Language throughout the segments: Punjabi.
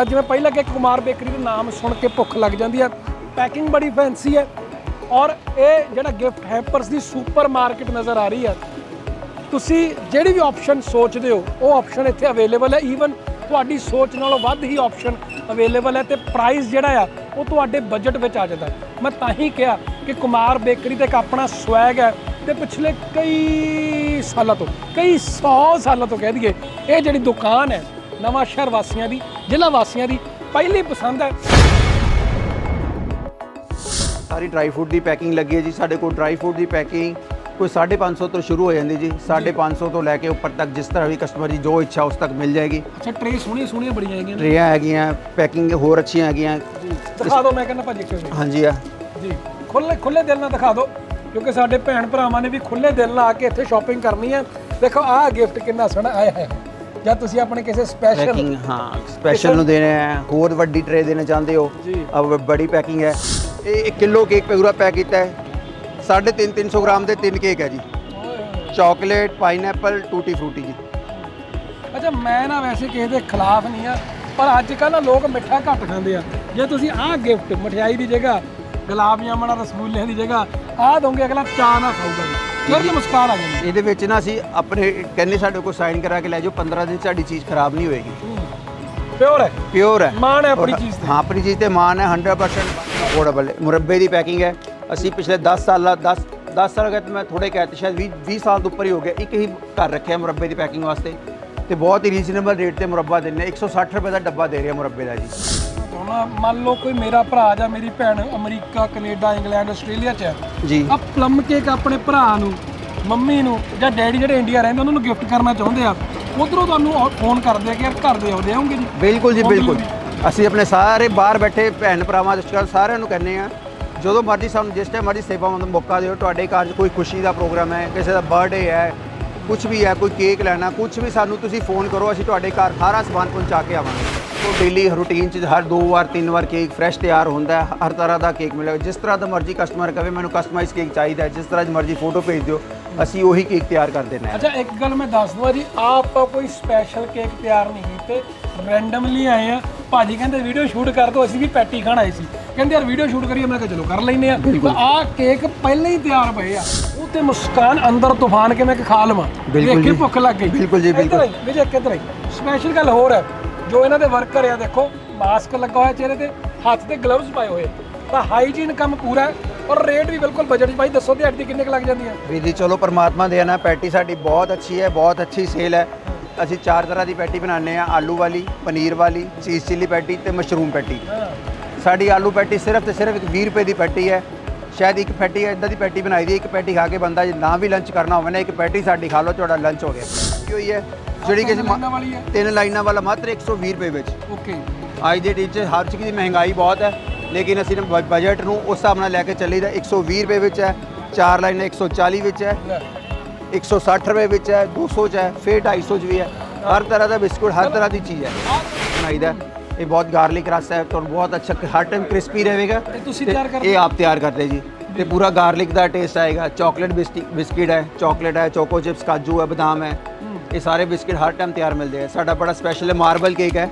ਅੱਜ ਜਿਵੇਂ ਪਹਿਲਾਂ ਕਿ ਕੁਮਾਰ ਬੇਕਰੀ ਦਾ ਨਾਮ ਸੁਣ ਕੇ ਭੁੱਖ ਲੱਗ ਜਾਂਦੀ ਹੈ ਪੈਕਿੰਗ ਬੜੀ ਫੈਂਸੀ ਹੈ ਔਰ ਇਹ ਜਿਹੜਾ ਗਿਫਟ ਹੈਪਰਸ ਦੀ ਸੁਪਰ ਮਾਰਕੀਟ ਨਜ਼ਰ ਆ ਰਹੀ ਹੈ ਤੁਸੀਂ ਜਿਹੜੀ ਵੀ ਆਪਸ਼ਨ ਸੋਚਦੇ ਹੋ, ਉਹ ਆਪਸ਼ਨ ਇੱਥੇ ਅਵੇਲੇਬਲ ਹੈ। ਈਵਨ ਤੁਹਾਡੀ ਸੋਚ ਨਾਲੋਂ ਵੱਧ ਹੀ ਆਪਸ਼ਨ ਅਵੇਲੇਬਲ ਹੈ ਤੇ ਪ੍ਰਾਈਸ ਜਿਹੜਾ ਆ, ਉਹ ਤੁਹਾਡੇ ਬਜਟ ਵਿੱਚ ਆ ਜਾਂਦਾ। ਮੈਂ ਤਾਂ ਹੀ ਕਿਹਾ ਕਿ ਕੁਮਾਰ ਬੇਕਰੀ ਤੇ ਇੱਕ ਆਪਣਾ ਸਵੈਗ ਹੈ ਤੇ ਪਿਛਲੇ ਕਈ ਸਾਲਾਂ ਤੋਂ, ਕਈ 100 ਸਾਲਾਂ ਤੋਂ ਕਹਿ ਦਈਏ, ਇਹ ਜਿਹੜੀ ਦੁਕਾਨ ਹੈ ਨਵਾਂ ਸ਼ਹਿਰ ਵਾਸੀਆਂ ਦੀ ਜ਼ਿਲ੍ਹਾ ਵਾਸੀਆਂ ਦੀ ਪਹਿਲੀ ਪਸੰਦ ਹੈ। ਸਾਰੀ ਡਰਾਈ ਫੂਡ ਦੀ ਪੈਕਿੰਗ ਲੱਗੀ ਹੈ ਜੀ। ਸਾਡੇ ਕੋਲ ਡਰਾਈ ਫੂਡ ਦੀ ਪੈਕਿੰਗ ਕੋਈ 550 ਤੋਂ ਸ਼ੁਰੂ ਹੋ ਜਾਂਦੀ ਜੀ। 550 ਤੋਂ ਲੈ ਕੇ ਉੱਪਰ ਤੱਕ ਜਿਸ ਤਰ੍ਹਾਂ ਵੀ ਕਸਟਮਰ ਦੀ ਜੋ ਇੱਛਾ ਉਸ ਤੱਕ ਮਿਲ ਜਾਏਗੀ। ਅੱਛਾ ਟਰੇ ਸੋਹਣੀਆਂ ਸੋਹਣੀਆਂ ਬੜੀਆਂ ਹੈਗੀਆਂ ਨੇ। ਟਰੇਆਂ ਹੈਗੀਆਂ ਪੈਕਿੰਗ ਹੋਰ ਅੱਛੀਆਂ ਹੈਗੀਆਂ। ਜੀ ਦਿਖਾ ਦਿਓ ਮੈਂ ਕਹਿੰਦਾ ਭਾਜੀ ਇੱਕ ਵਾਰੀ। ਹਾਂਜੀ ਆ। ਜੀ ਖੁੱਲੇ ਖੁੱਲੇ ਦਿਲ ਨਾਲ ਦਿਖਾ ਦਿਓ ਕਿਉਂਕਿ ਸਾਡੇ ਭੈਣ ਭਰਾਵਾਂ ਨੇ ਵੀ ਖੁੱਲੇ ਦਿਲ ਨਾਲ ਆ ਕੇ ਇੱਥੇ ਸ਼ਾਪਿੰਗ ਕਰਨੀ ਹੈ। ਦੇਖੋ ਆਹ ਗਿਫਟ ਕਿੰਨਾ ਸੋਹਣਾ ਆਇਆ ਹੈ। ਜਾਂ ਤੁਸੀਂ ਆਪਣੇ ਕਿਸੇ ਸਪੈਸ਼ਲ ਪੈਕਿੰਗ ਹਾਂ ਸਪੈਸ਼ਲ ਨੂੰ ਦੇਣੇ ਆ ਹੋਰ ਵੱਡੀ ਟਰੇ ਦੇਣਾ ਚਾਹੁੰਦੇ ਹੋ? ਜੀ। ਅਬ ਬੜੀ ਪੈਕਿੰਗ ਹੈ। ਇਹ 1 ਕਿਲੋ ਕੇਕ ਪੂਰਾ ਪੈਕ ਕੀਤਾ ਹੈ। 3.5 300 ਗ੍ਰਾਮ ਦੇ ਤਿੰਨ ਕੇਕ ਹੈ ਜੀ। ਚਾਕਲੇਟ ਪਾਈਨਐਪਲ ਟੂਟੀ ਫਰੂਟੀ ਜੀ। ਅੱਛਾ ਮੈਂ ਨਾ ਵੈਸੇ ਕਿਸੇ ਦੇ ਖਿਲਾਫ ਨਹੀਂ ਆ ਪਰ ਅੱਜ ਕੱਲ੍ਹ ਨਾ ਲੋਕ ਮਿੱਠਾ ਘੱਟ ਖਾਂਦੇ ਆ। ਜੇ ਤੁਸੀਂ ਆਹ ਗਿਫਟ ਮਠਿਆਈ ਦੀ ਜਗ੍ਹਾ ਗੁਲਾਬ ਜਾਮਣਾ ਰਸਗੁੱਲੇ ਦੀ ਜਗ੍ਹਾ ਆਹ ਦੋਗੇ ਅਗਲਾ ਚਾਹ ਨਾ ਖਾਊਗਾ ਜੀ। ਫਿਰ ਤੇ ਮੁਸਕਾਨ ਆ ਜਾਂਦੀ ਇਹਦੇ ਵਿੱਚ ਨਾ ਅਸੀਂ ਆਪਣੇ ਕਹਿੰਦੇ ਸਾਡੇ ਕੋਲ ਸਾਈਨ ਕਰਾ ਕੇ ਲੈ ਜਾਓ 15 ਦਿਨ 'ਚ ਸਾਡੀ ਚੀਜ਼ ਖਰਾਬ ਨਹੀਂ ਹੋਏਗੀ। ਪਿਓਰ ਹੈ? ਪਿਓਰ ਹੈ। ਮਾਣ ਹੈ ਆਪਣੀ ਔਰ- ਚੀਜ਼ ਤੇ? ਹਾਂ ਆਪਣੀ ਚੀਜ਼ ਤੇ ਮਾਨ ਹੈ 100% ਅਫੋਰਡੇਬਲ ਮੁਰੱਬੇ ਦੀ ਪੈਕਿੰਗ ਹੈ। ਅਸੀਂ ਪਿਛਲੇ 10 ਸਾਲਾਂ 10 10 ਸਾਲ ਅਗਰ ਮੈਂ ਥੋੜੇ ਕਹਿਤੇ ਸ਼ਾਇਦ 20 20 ਸਾਲ ਤੋਂ ਉੱਪਰ ਹੀ ਹੋ ਗਿਆ। ਇੱਕ ਹੀ ਘਰ ਰੱਖਿਆ ਮੁਰੱਬੇ ਦੀ ਪੈਕਿੰਗ ਵਾਸਤੇ। ਤੇ ਬਹੁਤ ਹੀ ਰੀਜ਼ਨੇਬਲ ਰੇਟ ਤੇ ਮੁਰੱਬਾ ਹਾਂ। 160 ਰੁਪਏ ਦਾ ਡੱਬਾ ਦੇ ਰਿਹਾ ਮੁਰੱਬੇ ਦਾ ਜੀ। ਹੁਣ ਮੰਨ ਲਓ ਕੋਈ ਮੇਰਾ ਭਰਾ ਜਾਂ ਮੇਰੀ ਭੈਣ ਅਮਰੀਕਾ ਕੈਨੇਡਾ ਇੰਗਲੈਂਡ ਆਸਟ੍ਰੇਲੀਆ 'ਚ ਹੈ। ਜੀ। ਆ ਪਲਮ ਕੇਕ ਆਪਣੇ ਭਰਾ ਨੂੰ ਮੰਮੀ ਨੂੰ ਜਾਂ ਡੈਡੀ ਜਿਹੜੇ ਇੰਡੀਆ ਰਹਿੰਦੇ ਉਹਨਾਂ ਨੂੰ ਗਿਫਟ ਕਰਨਾ ਚਾਹੁੰਦੇ ਆ। ਉਧਰੋਂ ਤੁਹਾਨੂੰ ਫੋਨ ਕਰਦੇ ਆ ਕਿ ਯਾਰ ਘਰ ਦੇ ਆਉਦੇ ਆਉਂਗੇ ਜੀ। ਬਿਲਕੁਲ ਜੀ ਬਿਲਕੁਲ। ਅਸੀਂ ਆਪਣੇ ਸਾਰੇ ਬਾਹਰ ਬੈਠੇ ਭੈਣ ਭਰਾਵਾਂ ਰਿਸ਼ਤੇਦਾਰ ਸਾਰਿਆਂ ਨੂੰ ਕਹਿੰਦੇ ਆ ਜਦੋਂ ਮਰਜ਼ੀ ਸਾਨੂੰ ਜਿਸ ਟਾਈਮ ਮਰਜ਼ੀ ਸੇਵਾ ਮੰਦ ਮੌਕਾ ਦਿਓ ਤੁਹਾਡੇ ਘਰ 'ਚ ਕੋਈ ਖੁਸ਼ੀ ਦਾ ਪ੍ਰੋਗਰਾਮ ਹੈ ਕਿਸੇ ਦਾ ਬਰਥਡੇ ਹੈ ਕੁਝ ਵੀ ਹੈ ਕੋਈ ਕੇਕ ਲੈਣਾ ਕੁਝ ਵੀ ਸਾਨੂੰ ਤੁਸੀਂ ਫੋਨ ਕਰੋ ਅਸੀਂ ਤੁਹਾਡੇ ਘਰ ਸਾਰਾ ਸਮਾਨ ਪਹੁੰਚਾ ਕੇ ਆਵਾਂਗੇ। ਡੇਲੀ ਰੂਟੀਨ 'ਚ ਹਰ ਦੋ ਵਾਰ ਤਿੰਨ ਵਾਰ ਕੇਕ ਫਰੈਸ਼ ਤਿਆਰ ਹੁੰਦਾ ਹੈ। ਹਰ ਤਰ੍ਹਾਂ ਦਾ ਕੇਕ ਮਿਲੇਗਾ ਜਿਸ ਤਰ੍ਹਾਂ ਦਾ ਮਰਜ਼ੀ ਕਸਟਮਰ ਕਵੇ ਮੈਨੂੰ ਕਸਟਮਾਈਜ਼ ਕੇਕ ਚਾਹੀਦਾ ਹੈ। ਜਿਸ ਤਰ੍ਹਾਂ ਦੀ ਮਰਜ਼ੀ ਫੋਟੋ ਭੇਜ ਦਿਓ ਅਸੀਂ ਉਹੀ ਕੇਕ ਤਿਆਰ ਕਰ ਦੇਣਾ ਹੈ। ਅੱਛਾ ਇੱਕ ਗੱਲ ਮੈਂ ਦੱਸ ਦਵਾਂ ਜੀ ਆਪਾਂ ਕੋਈ ਸਪੈਸ਼ਲ ਕੇਕ ਤਿਆਰ ਨਹੀਂ ਕੀਤੇ ਰੈਂਡਮਲੀ ਆਏ ਆ ਭਾਜੀ ਕਹਿੰਦੇ ਵੀਡੀਓ ਸ਼ੂਟ ਕਰ ਦੋ ਅਸੀਂ ਵੀ ਪੈਟੀ ਖਾਣ ਆਏ ਸੀ। ਕਹਿੰਦੇ ਯਾਰ ਵੀਡੀਓ ਸ਼ੂਟ ਕਰੀਏ। ਮੈਂ ਕਿਹਾ ਚਲੋ ਕਰ ਲੈਨੇ ਆ ਤਾਂ ਆਹ ਕੇਕ ਪਹਿਲਾਂ ਹੀ ਤਿਆਰ ਪਏ ਆ। ਉਹ ਤੇ ਮੁਸਕਾਨ ਅੰਦਰ ਤੂਫਾਨ ਕਿਵੇਂ ਕਿ ਖਾ ਲਵਾਂ। ਬਿਲਕੁਲ ਕੇ ਜੀ। ਭੁੱਖ ਲੱਗ ਗਈ। ਬਿਲਕੁਲ ਜੀ, ਬਿਲਕੁਲ। ਵਿਜੇ ਕਿੱਧਰ ਆਈ। ਸਪੈਸ਼ਲ ਗੱਲ ਹੋਰ ਹੈ। ਜੋ ਇਹਨਾਂ ਦੇ ਵਰਕਰ ਆ ਦੇਖੋ ਮਾਸਕ ਲੱਗਾ ਹੋਇਆ ਚਿਹਰੇ ਤੇ ਹੱਥ ਤੇ ਗਲਵਜ਼ ਪਾਏ ਹੋਏ। ਤਾਂ ਹਾਈਜੀਨ ਕੰਮ ਪੂਰਾ ਹੈ ਔਰ ਰੇਟ ਵੀ ਬਿਲਕੁਲ ਬਜਟ ਭਾਈ ਦੱਸੋ ਦਿਹਾੜੀ ਦੀ ਕਿੰਨੇ ਕੁ ਲੱਗ ਜਾਂਦੀ ਹੈ? ਵੀਰ ਜੀ ਚਲੋ ਪਰਮਾਤਮਾ ਦੇ ਨਾ ਪੈਟੀ ਸਾਡੀ ਬਹੁਤ ਅੱਛੀ ਹੈ ਬਹੁਤ ਅੱਛੀ ਸੇਲ ਹੈ। ਅਸੀਂ ਚਾਰ ਤਰ੍ਹਾਂ ਦੀ ਪੈਟੀ ਬਣਾਉਂਦੇ ਆ ਆਲੂ ਵਾਲੀ ਪਨੀਰ ਵਾਲੀ ਚੀਜ਼ ਚਿੱਲੀ ਪੈਟੀ ਤੇ ਮਸ਼ਰੂਮ ਪੈਟੀ। ਸਾਡੀ ਆਲੂ ਪੈਟੀ ਸਿਰਫ ਤੇ ਸਿਰਫ ਇੱਕ 20 ਰੁਪਏ ਦੀ ਪੈਟੀ ਹੈ। ਸ਼ਾਇਦ ਇੱਕ ਪੈਟੀ ਇਦਾਂ ਦੀ ਪੈਟੀ ਬਣਾਈ ਦੀ ਇੱਕ ਪੈਟੀ ਖਾ ਕੇ ਬੰਦਾ ਜੇ ਨਾ ਵੀ ਲੰਚ ਕਰਨਾ ਹੋਵੇ ਨਾ ਇੱਕ ਪੈਟੀ ਸਾਡੀ ਖਾ ਲਓ ਤੁਹਾਡਾ ਲੰਚ ਹੋ ਗਿਆ। ਕੀ ਹੋਈ ਹੈ? ਜਿਹੜੀ ਕਿ ਤਿੰਨ ਲਾਈਨਾਂ ਵਾਲਾ ਮਾਤਰ 120 ਰੁਪਏ ਵਿੱਚ। ਓਕੇ। ਅੱਜ ਦੇ ਟੀਚਰ ਹਰ ਚੀਜ਼ ਦੀ ਮਹਿੰਗਾਈ ਬਹੁਤ ਹੈ ਲੇਕਿਨ ਅਸੀਂ ਬਜਟ ਨੂੰ ਉਸ ਹਿਸਾਬ ਨਾਲ ਲੈ ਕੇ ਚੱਲੀਦਾ 120 ਰੁਪਏ ਵਿੱਚ ਹੈ ਚਾਰ ਲਾਈਨਾਂ 140 ਵਿੱਚ ਹੈ 160 ਰੁਪਏ ਵਿੱਚ ਹੈ 200 ਚ ਹੈ ਫਿਰ 250 ਚ ਵੀ ਹੈ। ਹਰ ਤਰ੍ਹਾਂ ਦਾ ਬਿਸਕੁਟ ਹਰ ਤਰ੍ਹਾਂ ਦੀ ਚੀਜ਼ ਹੈ ਬਣਾਈਦਾ ਇਹ ਬਹੁਤ ਗਾਰਲਿਕ ਰਸ ਹੈ ਤੁਹਾਨੂੰ ਬਹੁਤ ਅੱਛਾ ਹਰ ਟਾਈਮ ਕ੍ਰਿਸਪੀ ਰਹੇਗਾ ਇਹ ਤੁਸੀਂ ਤੇ ਤਿਆਰ ਕਰਦੇ ਇਹ ਆਪ ਤਿਆਰ ਕਰਦੇ ਜੀ ਤੇ ਪੂਰਾ ਗਾਰਲਿਕ ਦਾ ਟੇਸਟ ਆਏਗਾ ਚਾਕਲੇਟ ਬਿਸਕਿਟ ਹੈ ਚਾਕਲੇਟ ਹੈ ਚੋਕੋ ਚਿਪਸ ਕਾਜੂ ਹੈ ਬਦਾਮ ਹੈ ਇਹ ਸਾਰੇ ਬਿਸਕਿਟ ਹਰ ਟਾਈਮ ਤਿਆਰ ਮਿਲਦੇ ਆ ਸਾਡਾ ਬੜਾ ਸਪੈਸ਼ਲ ਹੈ ਮਾਰਬਲ ਕੇਕ ਹੈ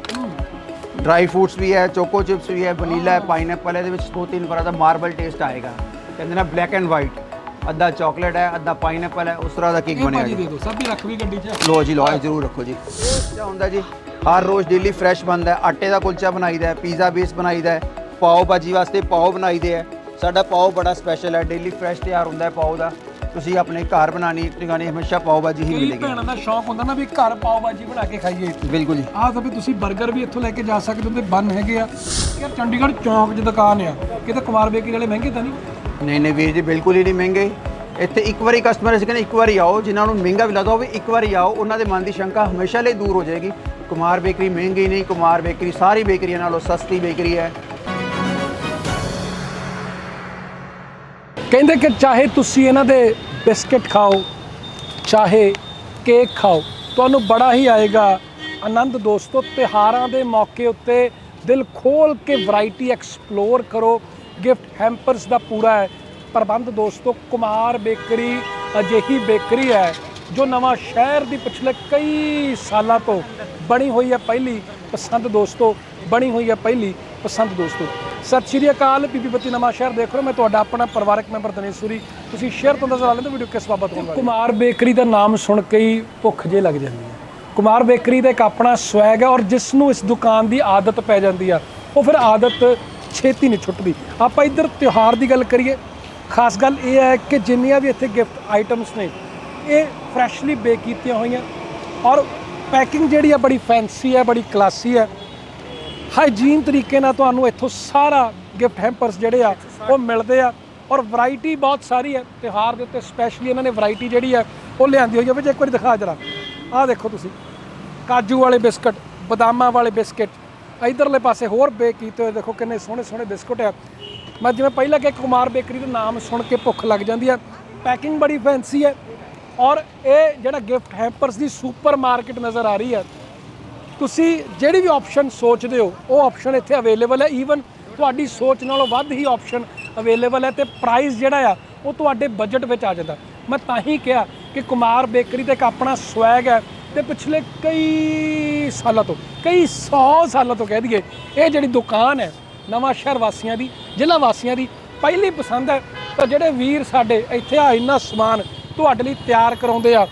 ਡਰਾਈ ਫਰੂਟਸ ਵੀ ਹੈ ਚੋਕੋ ਚਿਪਸ ਵੀ ਹੈ ਵਨੀਲਾ ਹੈ ਪਾਈਨਐਪਲ ਹੈ ਇਹਦੇ ਵਿੱਚ ਦੋ ਤਿੰਨ ਤਰ੍ਹਾਂ ਦਾ ਮਾਰਬਲ ਟੇਸਟ ਆਏਗਾ ਕਹਿੰਦੇ ਨਾ ਬਲੈਕ ਐਂਡ ਵਾਈਟ ਅੱਧਾ ਚਾਕਲੇਟ ਹੈ ਅੱਧਾ ਪਾਈਨਐਪਲ ਹੈ ਉਸ ਤਰ੍ਹਾਂ ਦਾ ਕੇਕ ਇਹ ਬਣੇਗਾ ਭਾਜੀ ਹਰ ਰੋਜ਼ ਡੇਲੀ ਫਰੈਸ਼ ਬਣਦਾ ਹੈ ਆਟੇ ਦਾ ਕੁਲਚਾ ਬਣਾਈਦਾ ਹੈ ਪੀਜ਼ਾ ਬੇਸ ਬਣਾਈਦਾ ਹੈ ਪਾਓ ਭਾਜੀ ਵਾਸਤੇ ਪਾਓ ਬਣਾਈਦੇ ਹੈ। ਸਾਡਾ ਪਾਓ ਬੜਾ ਸਪੈਸ਼ਲ ਹੈ ਡੇਲੀ ਫਰੈਸ਼ ਤਿਆਰ ਹੁੰਦਾ ਹੈ ਪਾਓ ਦਾ। ਤੁਸੀਂ ਆਪਣੇ ਘਰ ਬਣਾਣੀ ਟਿਕਾਣੀ ਹਮੇਸ਼ਾ ਪਾਓ ਭਾਜੀ ਹੀ ਕਈ ਮਿਲੇਗੀ। ਭੈਣਾਂ ਦਾ ਸ਼ੌਕ ਹੁੰਦਾ ਨਾ ਵੀ ਘਰ ਪਾਓ ਭਾਜੀ ਬਣਾ ਕੇ ਖਾਈਏ। ਬਿਲਕੁਲ ਜੀ। ਆਹ ਤਾਂ ਵੀ ਤੁਸੀਂ 버ਗਰ ਵੀ ਇੱਥੋਂ ਲੈ ਕੇ ਜਾ ਸਕਦੇ ਹੋ ਤੇ ਬਨ ਹੈਗੇ ਆ। ਯਾਰ ਚੰਡੀਗੜ੍ਹ ਚੌਂਕ 'ਚ ਦੁਕਾਨ ਆ ਕਿਤੇ ਕੁਮਾਰ ਬੇਕਰੀ ਵਾਲੇ ਮਹਿੰਗੇ ਤਾਂ ਨਹੀਂ? ਨਹੀਂ ਨਹੀਂ ਵੀਰ ਜੀ ਬਿਲਕੁਲ ਹੀ ਨਹੀਂ ਮਹਿੰਗੇ। ਇੱਥੇ ਇੱਕ ਵਾਰੀ ਕਸਟਮਰ ਅਸੀਂ ਕਹਿੰਦੇ ਇੱਕ ਵਾਰੀ ਆਓ ਜਿਨ੍ਹਾਂ ਨੂੰ ਮਹਿੰਗਾ ਵੀ ਲੱਗਦਾ ਹੋਵੇ ਇੱਕ ਵਾਰੀ ਆਓ ਉਹਨਾਂ ਦੇ ਮਨ ਦੀ ਸ਼ੰਕਾ ਹਮੇਸ਼ਾ ਲਈ ਦੂਰ ਹੋ ਜਾਏਗੀ। ਕੁਮਾਰ ਬੇਕਰੀ ਮਹਿੰਗੀ ਨਹੀਂ, ਕੁਮਾਰ ਬੇਕਰੀ ਸਾਰੀ ਬੇਕਰੀਆਂ ਨਾਲੋਂ ਸਸਤੀ ਬੇਕਰੀ ਹੈ। ਕਹਿੰਦੇ ਕਿ ਚਾਹੇ ਤੁਸੀਂ ਇਹਨਾਂ ਦੇ ਬਿਸਕਟ ਖਾਓ, ਚਾਹੇ ਕੇਕ ਖਾਓ, ਤੁਹਾਨੂੰ ਬੜਾ ਹੀ ਆਏਗਾ ਆਨੰਦ ਦੋਸਤੋ। ਤਿਹਾਰਾਂ ਦੇ ਮੌਕੇ ਉੱਤੇ ਦਿਲ ਖੋਲ ਕੇ ਵੈਰਾਈਟੀ ਐਕਸਪਲੋਰ ਕਰੋ। ਗਿਫਟ ਹੈਂਪਰਸ ਦਾ ਪੂਰਾ ਹੈ। ਪ੍ਰਬੰਧ ਦੋਸਤੋ, ਕੁਮਾਰ ਬੇਕਰੀ ਅਜਿਹੀ ਬੇਕਰੀ ਹੈ ਜੋ ਨਵਾਂ ਸ਼ਹਿਰ ਦੀ ਪਿਛਲੇ ਕਈ ਸਾਲਾਂ ਤੋਂ ਬਣੀ ਹੋਈ ਹੈ ਪਹਿਲੀ ਪਸੰਦ ਦੋਸਤੋ, ਬਣੀ ਹੋਈ ਹੈ ਪਹਿਲੀ ਪਸੰਦ ਦੋਸਤੋ। ਸਤਿ ਸ਼੍ਰੀ ਅਕਾਲ ਪੀਪੀ ਬੱਤੀ ਨਵਾਂ ਸ਼ਹਿਰ ਦੇਖ ਰਹੇ ਮੈਂ ਤੁਹਾਡਾ ਆਪਣਾ ਪਰਿਵਾਰਕ ਮੈਂਬਰ ਦਿਨੇਸ਼ੂਰੀ ਤੁਸੀਂ ਸ਼ੇਅਰ ਤੋਂ ਨਜ਼ਰ ਆ ਲੈਂਦੇ ਵੀਡੀਓ ਕਿਸ ਬਾਬਤ ਹੋਣ ਵਾਲੀ ਕੁਮਾਰ ਬੇਕਰੀ ਦਾ ਨਾਮ ਸੁਣ ਕੇ ਹੀ ਭੁੱਖ ਜੇ ਲੱਗ ਜਾਂਦੀ ਹੈ। ਕੁਮਾਰ ਬੇਕਰੀ ਦਾ ਇੱਕ ਆਪਣਾ ਸਵੈਗ ਹੈ ਔਰ ਜਿਸ ਨੂੰ ਇਸ ਦੁਕਾਨ ਦੀ ਆਦਤ ਪੈ ਜਾਂਦੀ ਆ, ਉਹ ਫਿਰ ਆਦਤ ਛੇਤੀ ਨਹੀਂ ਛੁੱਟਦੀ। ਆਪਾਂ ਇੱਧਰ ਤਿਉਹਾਰ ਦੀ ਗੱਲ ਕਰੀਏ। ਖਾਸ ਗੱਲ ਇਹ ਹੈ ਕਿ ਜਿੰਨੀਆਂ ਵੀ ਇੱਥੇ ਗਿਫਟ ਆਈਟਮਸ ਨੇ ਇਹ ਫਰੈਸ਼ਲੀ ਬੇਕ ਕੀਤੀਆਂ ਹੋਈਆਂ ਔਰ ਪੈਕਿੰਗ ਜਿਹੜੀ ਆ ਬੜੀ ਫੈਂਸੀ ਹੈ ਬੜੀ ਕਲਾਸੀ ਹੈ ਹਾਈਜੀਨ ਤਰੀਕੇ ਨਾਲ ਤੁਹਾਨੂੰ ਇੱਥੋਂ ਸਾਰਾ ਗਿਫਟ ਹੈਂਪਰਸ ਜਿਹੜੇ ਆ, ਉਹ ਮਿਲਦੇ ਆ ਔਰ ਵੈਰਾਈਟੀ ਬਹੁਤ ਸਾਰੀ ਹੈ ਤਿਉਹਾਰ ਦੇ ਉੱਤੇ ਸਪੈਸ਼ਲੀ ਇਹਨਾਂ ਨੇ ਵੈਰਾਈਟੀ ਜਿਹੜੀ ਆ, ਉਹ ਲਿਆਂਦੀ ਹੋਈ ਹੈ ਵਿੱਚ ਇੱਕ ਵਾਰੀ ਦਿਖਾ ਜਰਾ। ਆਹ ਦੇਖੋ ਤੁਸੀਂ। ਕਾਜੂ ਵਾਲੇ ਬਿਸਕਟ, ਬਦਾਮਾਂ ਵਾਲੇ ਬਿਸਕਟ, ਇਧਰਲੇ ਪਾਸੇ ਹੋਰ ਬੇਕ ਕੀਤੇ ਹੋਏ। ਦੇਖੋ ਕਿੰਨੇ ਸੋਹਣੇ ਸੋਹਣੇ ਬਿਸਕਟ ਆ। ਮੈਂ ਜਿਵੇਂ ਪਹਿਲਾਂ ਕਿ ਕੁਮਾਰ ਬੇਕਰੀ ਦਾ ਨਾਮ ਸੁਣ ਕੇ ਭੁੱਖ ਲੱਗ ਜਾਂਦੀ ਆ। ਪੈਕਿੰਗ ਬੜੀ ਫੈਂਸੀ ਹੈ ਔਰ ਇਹ ਜਿਹੜਾ ਗਿਫਟ ਹੈਂਪਰਸ ਦੀ ਸੁਪਰ ਮਾਰਕੀਟ ਨਜ਼ਰ ਆ ਰਹੀ ਹੈ, ਤੁਸੀਂ ਜਿਹੜੀ ਵੀ ਆਪਸ਼ਨ ਸੋਚਦੇ ਹੋ, ਉਹ ਆਪਸ਼ਨ ਇੱਥੇ ਅਵੇਲੇਬਲ ਹੈ। ਈਵਨ ਤੁਹਾਡੀ ਸੋਚ ਨਾਲੋਂ ਵੱਧ ਹੀ ਆਪਸ਼ਨ ਅਵੇਲੇਬਲ ਹੈ ਤੇ ਪ੍ਰਾਈਸ ਜਿਹੜਾ ਆ, ਉਹ ਤੁਹਾਡੇ ਬਜਟ ਵਿੱਚ ਆ ਜਾਂਦਾ। ਮੈਂ ਤਾਂ ਹੀ ਕਿਹਾ ਕਿ ਕੁਮਾਰ ਬੇਕਰੀ ਤੇ ਇੱਕ ਆਪਣਾ ਸਵੈਗ ਹੈ ਤੇ ਪਿਛਲੇ ਕਈ ਸਾਲਾਂ ਤੋਂ, ਕਈ 100 ਸਾਲਾਂ ਤੋਂ ਕਹਿ ਦਈਏ, ਇਹ ਜਿਹੜੀ ਦੁਕਾਨ ਹੈ, ਨਵਾਂ ਸ਼ਹਿਰ ਵਾਸੀਆਂ ਦੀ, ਜ਼ਿਲ੍ਹਾ ਵਾਸੀਆਂ ਦੀ ਪਹਿਲੀ ਪਸੰਦ ਹੈ। ਤਾਂ ਜਿਹੜੇ ਵੀਰ ਸਾਡੇ ਇੱਥੇ ਆ, ਇੰਨਾ ਸਮਾਨ ਤੁਹਾਡੇ ਲਈ ਤਿਆਰ ਕਰਾਉਂਦੇ ਆ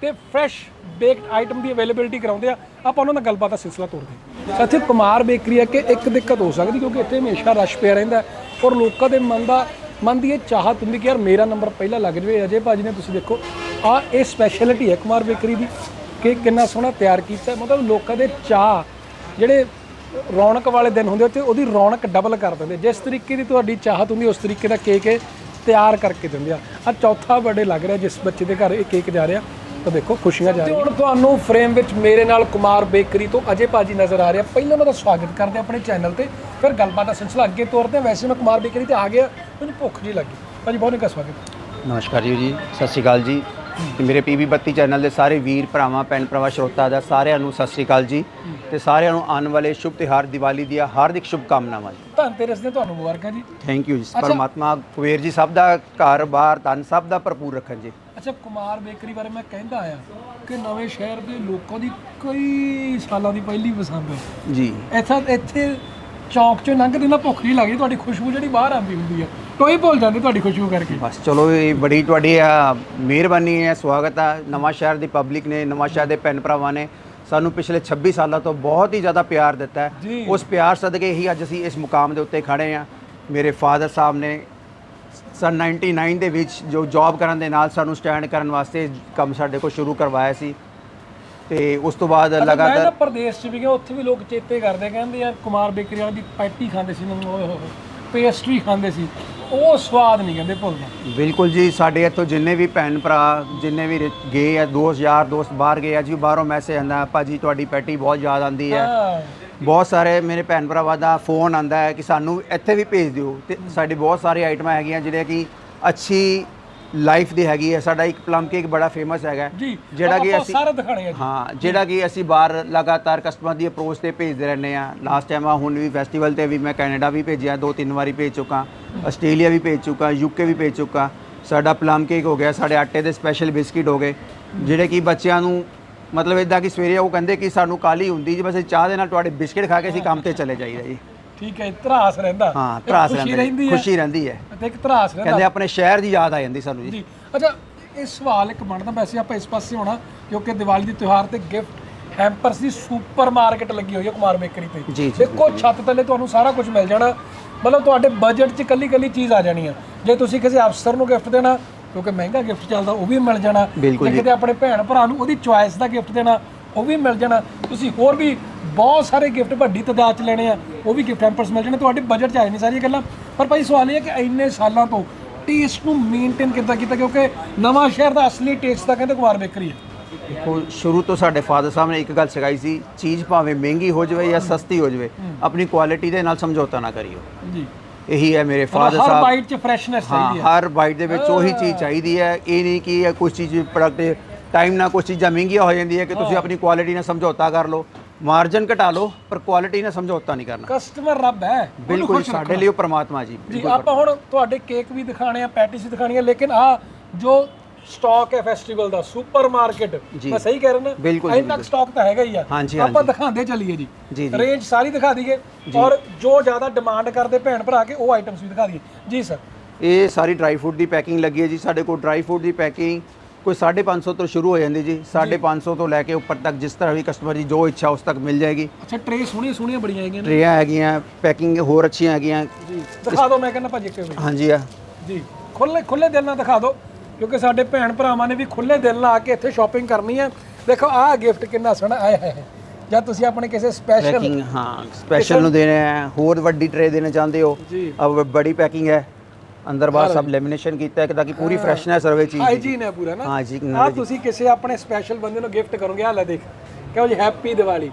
ਤੇ ਫਰੈਸ਼ ਬੇਕਡ ਆਈਟਮ ਦੀ ਅਵੇਲੇਬਿਲਿਟੀ ਕਰਾਉਂਦੇ ਆ। ਆਪਾਂ ਉਹਨਾਂ ਨਾਲ ਗੱਲਬਾਤ ਦਾ ਸਿਲਸਿਲਾ ਤੋੜਦੇ ਹਾਂ। ਸਾਥੀ ਕੁਮਾਰ ਬੇਕਰੀ ਹੈ ਕਿ ਇੱਕ ਦਿੱਕਤ ਹੋ ਸਕਦੀ ਕਿਉਂਕਿ ਇੱਥੇ ਹਮੇਸ਼ਾ ਰਸ਼ ਪਿਆ ਰਹਿੰਦਾ ਔਰ ਲੋਕਾਂ ਦੇ ਮਨ ਦਾ ਮਨ ਦੀ ਇਹ ਚਾਹਤ ਹੁੰਦੀ ਕਿ ਯਾਰ ਮੇਰਾ ਨੰਬਰ ਪਹਿਲਾਂ ਲੱਗ ਜਾਵੇ, ਅਜੇ ਭਾਜੀ ਨੇ ਤੁਸੀਂ ਦੇਖੋ, ਆ ਇਹ ਸਪੈਸ਼ਲਿਟੀ ਹੈ ਕੁਮਾਰ ਬੇਕਰੀ ਦੀ ਕਿ ਕਿੰਨਾ ਸੋਹਣਾ ਤਿਆਰ ਕੀਤਾ ਮਤਲਬ ਲੋਕਾਂ ਦੇ ਚਾਹ ਜਿਹੜੇ ਰੌਣਕ ਵਾਲੇ ਦਿਨ ਹੁੰਦੇ ਉੱਤੇ ਉਹਦੀ ਰੌਣਕ ਡਬਲ ਕਰ ਦਿੰਦੇ ਜਿਸ ਤਰੀਕੇ ਦੀ ਤੁਹਾਡੀ ਚਾਹਤ ਹੁੰਦੀ, ਉਸ ਤਰੀਕੇ ਦਾ ਕੇਕ ਹੈ ਤਿਆਰ ਕਰਕੇ ਦਿੰਦੇ ਆ। ਆ ਚੌਥਾ ਬਰਥਡੇ ਲੱਗ ਰਿਹਾ ਜਿਸ ਬੱਚੇ ਦੇ ਘਰ ਇਹ ਕੇਕ ਜਾ ਰਿਹਾ। ਤਾਂ ਦੇਖੋ ਖੁਸ਼ੀਆਂ ਜਾ ਰਹੀਆਂ। ਹੁਣ ਤੁਹਾਨੂੰ ਫਰੇਮ ਵਿੱਚ ਮੇਰੇ ਨਾਲ ਕੁਮਾਰ ਬੇਕਰੀ ਤੋਂ ਅਜੇ ਭਾਜੀ ਨਜ਼ਰ ਆ ਰਿਹਾ। ਪਹਿਲਾਂ ਉਹਨਾਂ ਦਾ ਸਵਾਗਤ ਕਰਦੇ ਹਾਂ ਆਪਣੇ ਚੈਨਲ ਤੇ। ਫਿਰ ਗੱਲਬਾਤ ਦਾ ਸਿਲਸਿਲਾ ਅੱਗੇ ਤੋਰਦੇ ਹਾਂ। ਵੈਸੇ ਮੈਂ ਕੁਮਾਰ ਬੇਕਰੀ ਤੇ ਆ ਗਿਆ। ਮੈਨੂੰ ਭੁੱਖ ਜੀ ਲੱਗੀ। ਭਾਜੀ ਬਹੁਤ ਨਿੱਘਾ ਸਵਾਗਤ। ਨਮਸਕਾਰ ਜੀ ਜੀ। ਸਤਿ ਸ਼੍ਰੀ ਅਕਾਲ ਜੀ। ਤੇ ਮੇਰੇ ਪੀਬੀ ਬੱਤੀ ਚੈਨਲ ਦੇ ਸਾਰੇ ਵੀਰ ਭਰਾਵਾਂ ਭੈਣ ਭਰਾਵਾਂ ਸ਼ਰੋਤਾ ਦਾ ਸਾਰਿਆਂ ਨੂੰ ਸਤਿ ਸ਼੍ਰੀ ਅਕਾਲ ਜੀ। ਤੇ ਸਾਰਿਆਂ ਨੂੰ ਆਉਣ ਵਾਲੇ ਸ਼ੁਭ ਤਿਉਹਾਰ ਦੀਵਾਲੀ ਦੀਆਂ ਹਾਰਦਿਕ ਸ਼ੁਭਕਾਮਨਾਵਾਂ ਜੀ। ਧਨਤੇਰਸ ਦੀਆਂ ਤੁਹਾਨੂੰ ਮੁਬਾਰਕਾਂ ਜੀ। ਥੈਂਕ ਯੂ ਜੀ। ਪਰਮਾਤਮਾ ਕੁਬੇਰ ਜੀ ਸਭ ਦਾ ਘਰ-ਬਾਰ ਧਨ ਸਭ ਦਾ ਭਰਪੂਰ ਰੱਖਣ ਜੀ। ਅੱਛਾ ਕੁਮਾਰ ਬੇਕਰੀ ਬਾਰੇ ਮੈਂ ਕਹਿੰਦਾ ਆਇਆ ਕਿ ਨਵੇਂ ਸ਼ਹਿਰ ਦੇ ਲੋਕਾਂ ਦੀ ਕਈ ਸਾਲਾਂ ਦੀ ਪਹਿਲੀ ਪਸੰਦ ਹੈ। ਜੀ। ਇੱਥੇ ਇੱਥੇ ਚੌਕ ਚੋਂ ਲੰਘਦੇ ਨਾ ਭੁੱਖ ਨਹੀਂ ਲੱਗਦੀ ਤੁਹਾਡੀ ਖੁਸ਼ਬੂ ਜਿਹੜੀ ਬਾਹਰ ਆਉਂਦੀ ਹੁੰਦੀ ਹੈ ਕੋਈ ਭੁੱਲ ਜਾਂਦੇ ਤੁਹਾਡੀ ਖੁਸ਼ਬੂ ਕਰਕੇ। ਬਸ ਚਲੋ ਇਹ ਬੜੀ ਤੁਹਾਡੀ ਆ ਮਿਹਰਬਾਨੀ ਹੈ ਸਵਾਗਤ ਹੈ ਨਵਾਂ ਸ਼ਹਿਰ ਦੀ ਪਬਲਿਕ ਨੇ ਨਵਾਂ ਸ਼ਹਿਰ ਦੇ ਭੈਣ ਭਰਾਵਾਂ ਨੇ ਸਾਨੂੰ ਪਿਛਲੇ 26 ਸਾਲਾਂ ਤੋਂ ਬਹੁਤ ਹੀ ਜ਼ਿਆਦਾ ਪਿਆਰ ਦਿੱਤਾ। ਹੈ। ਉਸ ਪਿਆਰ ਸਦਕੇ ਹੀ ਅੱਜ ਅਸੀਂ ਇਸ ਮੁਕਾਮ ਦੇ ਉੱਤੇ ਖੜੇ ਆ ਮੇਰੇ ਫਾਦਰ ਸਾਹਿਬ ਨੇ ਸਨ 99 ਦੇ ਵਿੱਚ ਜੋ ਜੌਬ ਕਰਨ ਦੇ ਨਾਲ ਸਾਨੂੰ ਸਟੈਂਡ ਕਰਨ ਵਾਸਤੇ ਕੰਮ ਸਾਡੇ ਕੋਲ ਸ਼ੁਰੂ ਕਰਵਾਇਆ ਸੀ। ਤੇ ਉਸ ਤੋਂ ਬਾਅਦ ਲਗਾਤਾਰ ਪ੍ਰਦੇਸ਼ ਚ ਵੀ ਗਿਆ ਉੱਥੇ ਵੀ ਲੋਕ ਚੇਤੇ ਕਰਦੇ ਕਹਿੰਦੇ ਯਾਰ ਕੁਮਾਰ ਬੇਕਰੀ ਵਾਲੀ ਦੀ ਪੈਟੀ ਖਾਂਦੇ ਸੀ ਓਏ ਹੋਏ ਪੇਸਟਰੀ ਖਾਂਦੇ ਸੀ। ਉਹ ਸਵਾਦ ਨਹੀਂ ਕਹਿੰਦੇ ਭੁੱਲਦਾ ਬਿਲਕੁਲ ਜੀ ਸਾਡੇ ਇੱਥੋਂ ਜਿੰਨੇ ਵੀ ਭੈਣ ਭਰਾ ਜਿੰਨੇ ਵੀ ਗਏ ਆ ਦੋਸਤ ਯਾਰ ਦੋਸਤ ਬਾਹਰ ਗਏ ਆ ਜੀ ਬਾਹਰੋਂ ਮੈਸੇਜ ਆਂਦਾ ਭਾਜੀ ਤੁਹਾਡੀ ਪੈਟੀ ਬਹੁਤ ਯਾਦ ਆਂਦੀ ਹੈ। ਬਹੁਤ ਸਾਰੇ ਮੇਰੇ ਭੈਣ ਭਰਾਵਾਂ ਦਾ ਫੋਨ ਆਂਦਾ ਹੈ ਕਿ ਸਾਨੂੰ ਇੱਥੇ ਵੀ ਭੇਜ ਦਿਓ। ਤੇ ਸਾਡੇ ਬਹੁਤ ਸਾਰੇ ਆਈਟਮਾਂ ਹੈਗੀਆਂ ਜਿਹੜੀਆਂ ਕਿ ਅੱਛੀ ਲਾਈਫ ਦੀ ਹੈਗੀ ਹੈ। ਸਾਡਾ ਇੱਕ ਪਲਮ ਕੇਕ ਬੜਾ ਫੇਮਸ ਹੈਗਾ। ਜੀ ਜਿਹੜਾ ਕਿ ਅਸੀਂ ਸਾਰੇ ਦਿਖਾਣੇ ਆ ਹਾਂ ਜਿਹੜਾ ਕਿ ਅਸੀਂ ਬਾਹਰ ਲਗਾਤਾਰ ਕਸਟਮਰ ਦੀ ਅਪਰੋਚ ਤੇ ਭੇਜਦੇ ਰਹਿੰਦੇ ਆ ਲਾਸਟ ਟਾਈਮ ਆ ਹੁਣ ਵੀ ਫੈਸਟੀਵਲ ਤੇ ਵੀ ਮੈਂ ਕੈਨੇਡਾ ਵੀ ਭੇਜਿਆ ਦੋ ਤਿੰਨ ਵਾਰੀ ਭੇਜ ਚੁੱਕਾ। ਆਸਟ੍ਰੇਲੀਆ ਵੀ ਭੇਜ ਚੁੱਕਾ ਯੂਕੇ ਵੀ ਭੇਜ ਚੁੱਕਾ। ਸਾਡਾ ਪਲਮ ਕੇਕ ਹੋ ਗਿਆ ਸਾਡੇ ਆਟੇ ਦੇ ਸਪੈਸ਼ਲ ਬਿਸਕਿਟ ਹੋ ਗਏ। ਜਿਹੜੇ ਕਿ ਬੱਚਿਆਂ ਨੂੰ ਮਤਲਬ ਇਦਾਂ ਕਿ ਸਵੇਰੇ ਉਹ ਕਹਿੰਦੇ ਕਿ ਸਾਨੂੰ ਕਾਲੀ ਹੁੰਦੀ ਜੀ ਬਸ ਚਾਹ ਦੇ ਨਾਲ ਤੁਹਾਡੇ ਬਿਸਕਿਟ ਖਾ ਕੇ ਅਸੀਂ ਕੰਮ ਤੇ ਚਲੇ ਜਾਈਦਾ ਜੀ। ਠੀਕ ਹੈ ਤਰਾਸ ਰਹਿੰਦਾ। ਹਾਂ ਇੱਕ ਤਰਾਸ ਖੁਸ਼ੀ ਰਹਿੰਦੀ ਰਹਿੰਦੀ ਹੈ। ਖੁਸ਼ੀ ਰਹਿੰਦੀ ਹੈ। ਤੇ ਇੱਕ ਤਰਾਸ ਰਹਿੰਦਾ। ਕਹਿੰਦੇ ਆਪਣੇ ਸ਼ਹਿਰ ਦੀ ਯਾਦ ਆ ਜਾਂਦੀ ਸਾਨੂੰ ਜੀ। ਜੀ। ਅੱਛਾ ਇਹ ਸਵਾਲ ਇੱਕ ਬਣਦਾ ਵੈਸੇ ਆਪਾਂ ਇਸ ਪਾਸੇ ਹੋਣਾ ਕਿਉਂਕਿ ਦੀਵਾਲੀ ਦੀ ਤਿਉਹਾਰ ਤੇ ਗਿਫਟ ਹੈਂਪਰਸ ਦੀ ਸੁਪਰ ਮਾਰਕੀਟ ਲੱਗੀ ਹੋਈ ਹੈ ਕੁਮਾਰ ਬੇਕਰੀ ਤੇ। ਜੀ, ਦੇਖੋ ਛੱਤ ਥੱਲੇ ਤੁਹਾਨੂੰ ਸਾਰਾ ਕੁਝ ਮਿਲ ਜਾਣਾ। ਮਤਲਬ ਤੁਹਾਡੇ ਬਜਟ 'ਚ ਕੱਲੀ ਕੱਲੀ ਚੀਜ਼ ਆ ਜਾਣੀ ਆ। ਜੇ ਤੁਸੀਂ ਕਿਸੇ ਅਫਸਰ ਨੂੰ ਗਿਫਟ ਦੇਣਾ ਕਿਉਂਕਿ ਮਹਿੰਗਾ ਗਿਫਟ ਚੱਲਦਾ ਉਹ ਵੀ ਮਿਲ ਜਾਣਾ। ਬਿਲਕੁਲ ਜੇ ਜੀ। ਕਿਤੇ ਆਪਣੇ ਭੈਣ ਭਰਾ ਨੂੰ ਉਹਦੀ ਚੁਆਇਸ ਦਾ ਗਿਫਟ ਦੇਣਾ ਉਹ ਵੀ ਮਿਲ ਜਾਣਾ। ਤੁਸੀਂ ਹੋਰ ਵੀ ਬਹੁਤ ਸਾਰੇ ਗਿਫਟ ਵੱਡੀ ਤਾਦਾਦ 'ਚ ਲੈਣੇ ਆ ਉਹ ਵੀ ਗਿਫਟ ਹੈਂਪਰਸ ਮਿਲ ਜਾਣੇ ਤੁਹਾਡੇ ਬਜਟ 'ਚ ਆ ਜਾਣੀ ਸਾਰੀਆਂ ਗੱਲਾਂ। ਪਰ ਭਾਈ ਸਵਾਲ ਇਹ ਹੈ ਕਿ ਇੰਨੇ ਸਾਲਾਂ ਤੋਂ ਟੇਸਟ ਨੂੰ ਮੇਨਟੇਨ ਕਿੱਦਾਂ ਕੀਤਾ? ਕਿਉਂਕਿ ਨਵਾਂ ਸ਼ਹਿਰ ਦਾ ਅਸਲੀ ਟੇਸਟ ਤਾਂ ਕਹਿੰਦੇ ਕੁਮਾਰ ਬੇਕਰੀ ਹੈ। ਦੇਖੋ ਸ਼ੁਰੂ ਤੋਂ ਸਾਡੇ ਫਾਦਰ ਸਾਹਿਬ ਨੇ ਇੱਕ ਗੱਲ ਸਿਖਾਈ ਸੀ ਚੀਜ਼ ਭਾਵੇਂ ਮਹਿੰਗੀ ਹੋ ਜਾਵੇ ਜਾਂ ਸਸਤੀ ਹੋ ਜਾਵੇ ਆਪਣੀ ਕੁਆਲਿਟੀ ਦੇ ਨਾਲ ਸਮਝੌਤਾ ਨਾ ਕਰਿਓ। ਜੀ। ਇਹੀ ਹੈ ਮੇਰੇ ਫਾਦਰ ਹਰ ਸਾਹਿਬ। ਬਾਈਟ 'ਚ ਫਰੈਸ਼ਨੈਸ ਹਾਂ ਚਾਹੀਦੀ ਹੈ। ਹਰ ਬਾਈਟ ਦੇ ਵਿੱਚ ਉਹੀ ਚੀਜ਼ ਚਾਹੀਦੀ ਹੈ। ਇਹ ਨਹੀਂ ਕਿ ਕੁਝ ਚੀਜ਼ ਪ੍ਰੋਡਕਟ ਟਾਈਮ ਨਾਲ ਕੁਝ ਚੀਜ਼ਾਂ ਮਹਿੰਗੀਆਂ ਹੋ ਜਾਂਦੀਆਂ ਕਿ ਤੁਸੀਂ ਆਪਣੀ ਕੁਆਲਿਟੀ ਨਾਲ ਸਮਝੌਤਾ ਕਰ ਲਓ। ਮਾਰਜਨ ਘਟਾ ਲਓ ਪਰ ਕੁਆਲਿਟੀ ਨਾਲ ਸਮਝੌਤਾ ਨਹੀਂ ਕਰਨਾ। ਕਸਟਮਰ ਰੱਬ ਹੈ ਉਹਨੂੰ ਬਿਲਕੁਲ ਖੁਸ਼ ਸਾਡੇ ਲਈ ਉਹ ਪ੍ਰਮਾਤਮਾ ਜੀ ਜੀ ਆਪਾਂ ਹੁਣ ਤੁਹਾਡੇ ਕੇਕ ਵੀ ਦਿਖਾਣੇ ਆ ਪੈਟੀਸ ਵੀ ਦਿਖਾਣੀ ਆ ਲੇਕਿਨ ਆ ਜੋ ਸਟਾਕ ਹੈ ਫੈਸਟੀਵਲ ਦਾ ਸੁਪਰ ਮਾਰਕੀਟ ਜੀ। ਮੈਂ ਸਹੀ ਕਹਿ ਰਿਹਾ ਨਾ ਬਿਲਕੁਲ ਜੀ, ਇੰਨਾ ਸਟਾਕ ਤਾਂ ਹੈਗਾ ਹੀ ਆ। ਹਾਂਜੀ, ਆਪਾਂ ਹਾਂਜੀ। ਦਿਖਾਉਂਦੇ ਚੱਲੀਏ ਜੀ। ਜੀ, ਜੀ। ਰੇਂਜ ਸਾਰੀ ਦਿਖਾ ਦਈਏ ਔਰ ਜੋ ਜ਼ਿਆਦਾ ਡਿਮਾਂਡ ਕਰਦੇ ਭੈਣ ਭਰਾ ਕੇ ਉਹ ਆਈਟਮਸ ਵੀ ਦਿਖਾ ਦਈਏ। ਜੀ ਸਰ ਇਹ ਸਾਰੀ ਡਰਾਈ ਫਰੂਟ ਦੀ ਪੈਕਿੰਗ ਲੱਗੀ ਹੈ ਜੀ ਸਾਡੇ ਕੋਲ ਡਰਾਈ ਫਰੂਟ ਦੀ ਪੈਕਿੰਗ ਕੋਈ 550 ਤੋਂ ਸ਼ੁਰੂ ਹੋ ਜਾਂਦੀ ਜੀ 550 ਤੋਂ ਲੈ ਕੇ ਉੱਪਰ ਤੱਕ ਜਿਸ ਤਰ੍ਹਾਂ ਵੀ ਕਸਟਮਰ ਦੀ ਜੋ ਇੱਛਾ ਉਸ ਤੱਕ ਮਿਲ ਜਾਏਗੀ। ਅੱਛਾ ਟਰੇ ਸੋਹਣੀਆਂ ਸੋਹਣੀਆਂ ਬੜੀਆਂ ਹੈਗੀਆਂ ਨੇ। ਟਰੇਆਂ ਹੈਗੀਆਂ ਪੈਕਿੰਗ ਹੋਰ ਅੱਛੀਆਂ ਹੈਗੀਆਂ। ਜੀ ਦਿਖਾ ਦਿਓ ਮੈਂ ਕਹਿੰਦਾ ਭਾਜੀ ਇੱਕ ਵਾਰੀ। ਹਾਂਜੀ ਆ। ਜੀ ਖੁੱਲੇ ਖੁੱਲੇ ਦਿਲ ਨਾਲ ਦਿਖਾ ਦਿਓ ਕਿਉਂਕਿ ਸਾਡੇ ਭੈਣ ਭਰਾਵਾਂ ਨੇ ਵੀ ਖੁੱਲੇ ਦਿਲ ਨਾਲ ਆ ਕੇ ਇੱਥੇ ਸ਼ਾਪਿੰਗ ਕਰਨੀ ਹੈ ਦੇਖੋ ਆਹ ਗਿਫਟ ਕਿੰਨਾ ਸੋਹਣਾ ਆਇਆ ਹੈ ਜਾਂ ਤੁਸੀਂ ਆਪਣੇ ਕਿਸੇ ਸਪੈਸ਼ਲ ਪੈਕਿੰਗ ਹਾਂ ਸਪੈਸ਼ਲ ਨੂੰ ਦੇਣੇ ਹੈ ਹੋਰ ਵੱਡੀ ਟਰੇ ਦੇਣਾ ਚਾਹੁੰਦੇ ਹੋ। ਜੀ। ਅਬ ਬੜੀ ਪੈਕਿੰਗ ਹੈ। ਅੰਦਰ ਬਾਹਰ ਸਭ ਲੈਮੀਨੇਸ਼ਨ ਕੀਤਾ ਹੈ ਕਿ ਤਾਂ ਕਿ ਪੂਰੀ ਫਰੈਸ਼ਨੈਸ ਰਵੇ ਚੀਜ਼ ਹਾਈਜੀਨ ਹੈ ਪੂਰਾ ਨਾ। ਹਾਂ ਜੀ ਆ ਤੁਸੀਂ ਕਿਸੇ ਆਪਣੇ ਸਪੈਸ਼ਲ ਬੰਦੇ ਨੂੰ ਗਿਫਟ ਕਰੋਗੇ ਆ ਲੈ ਦੇਖ। ਕਹੋ ਜੀ ਹੈਪੀ ਦੀਵਾਲੀ।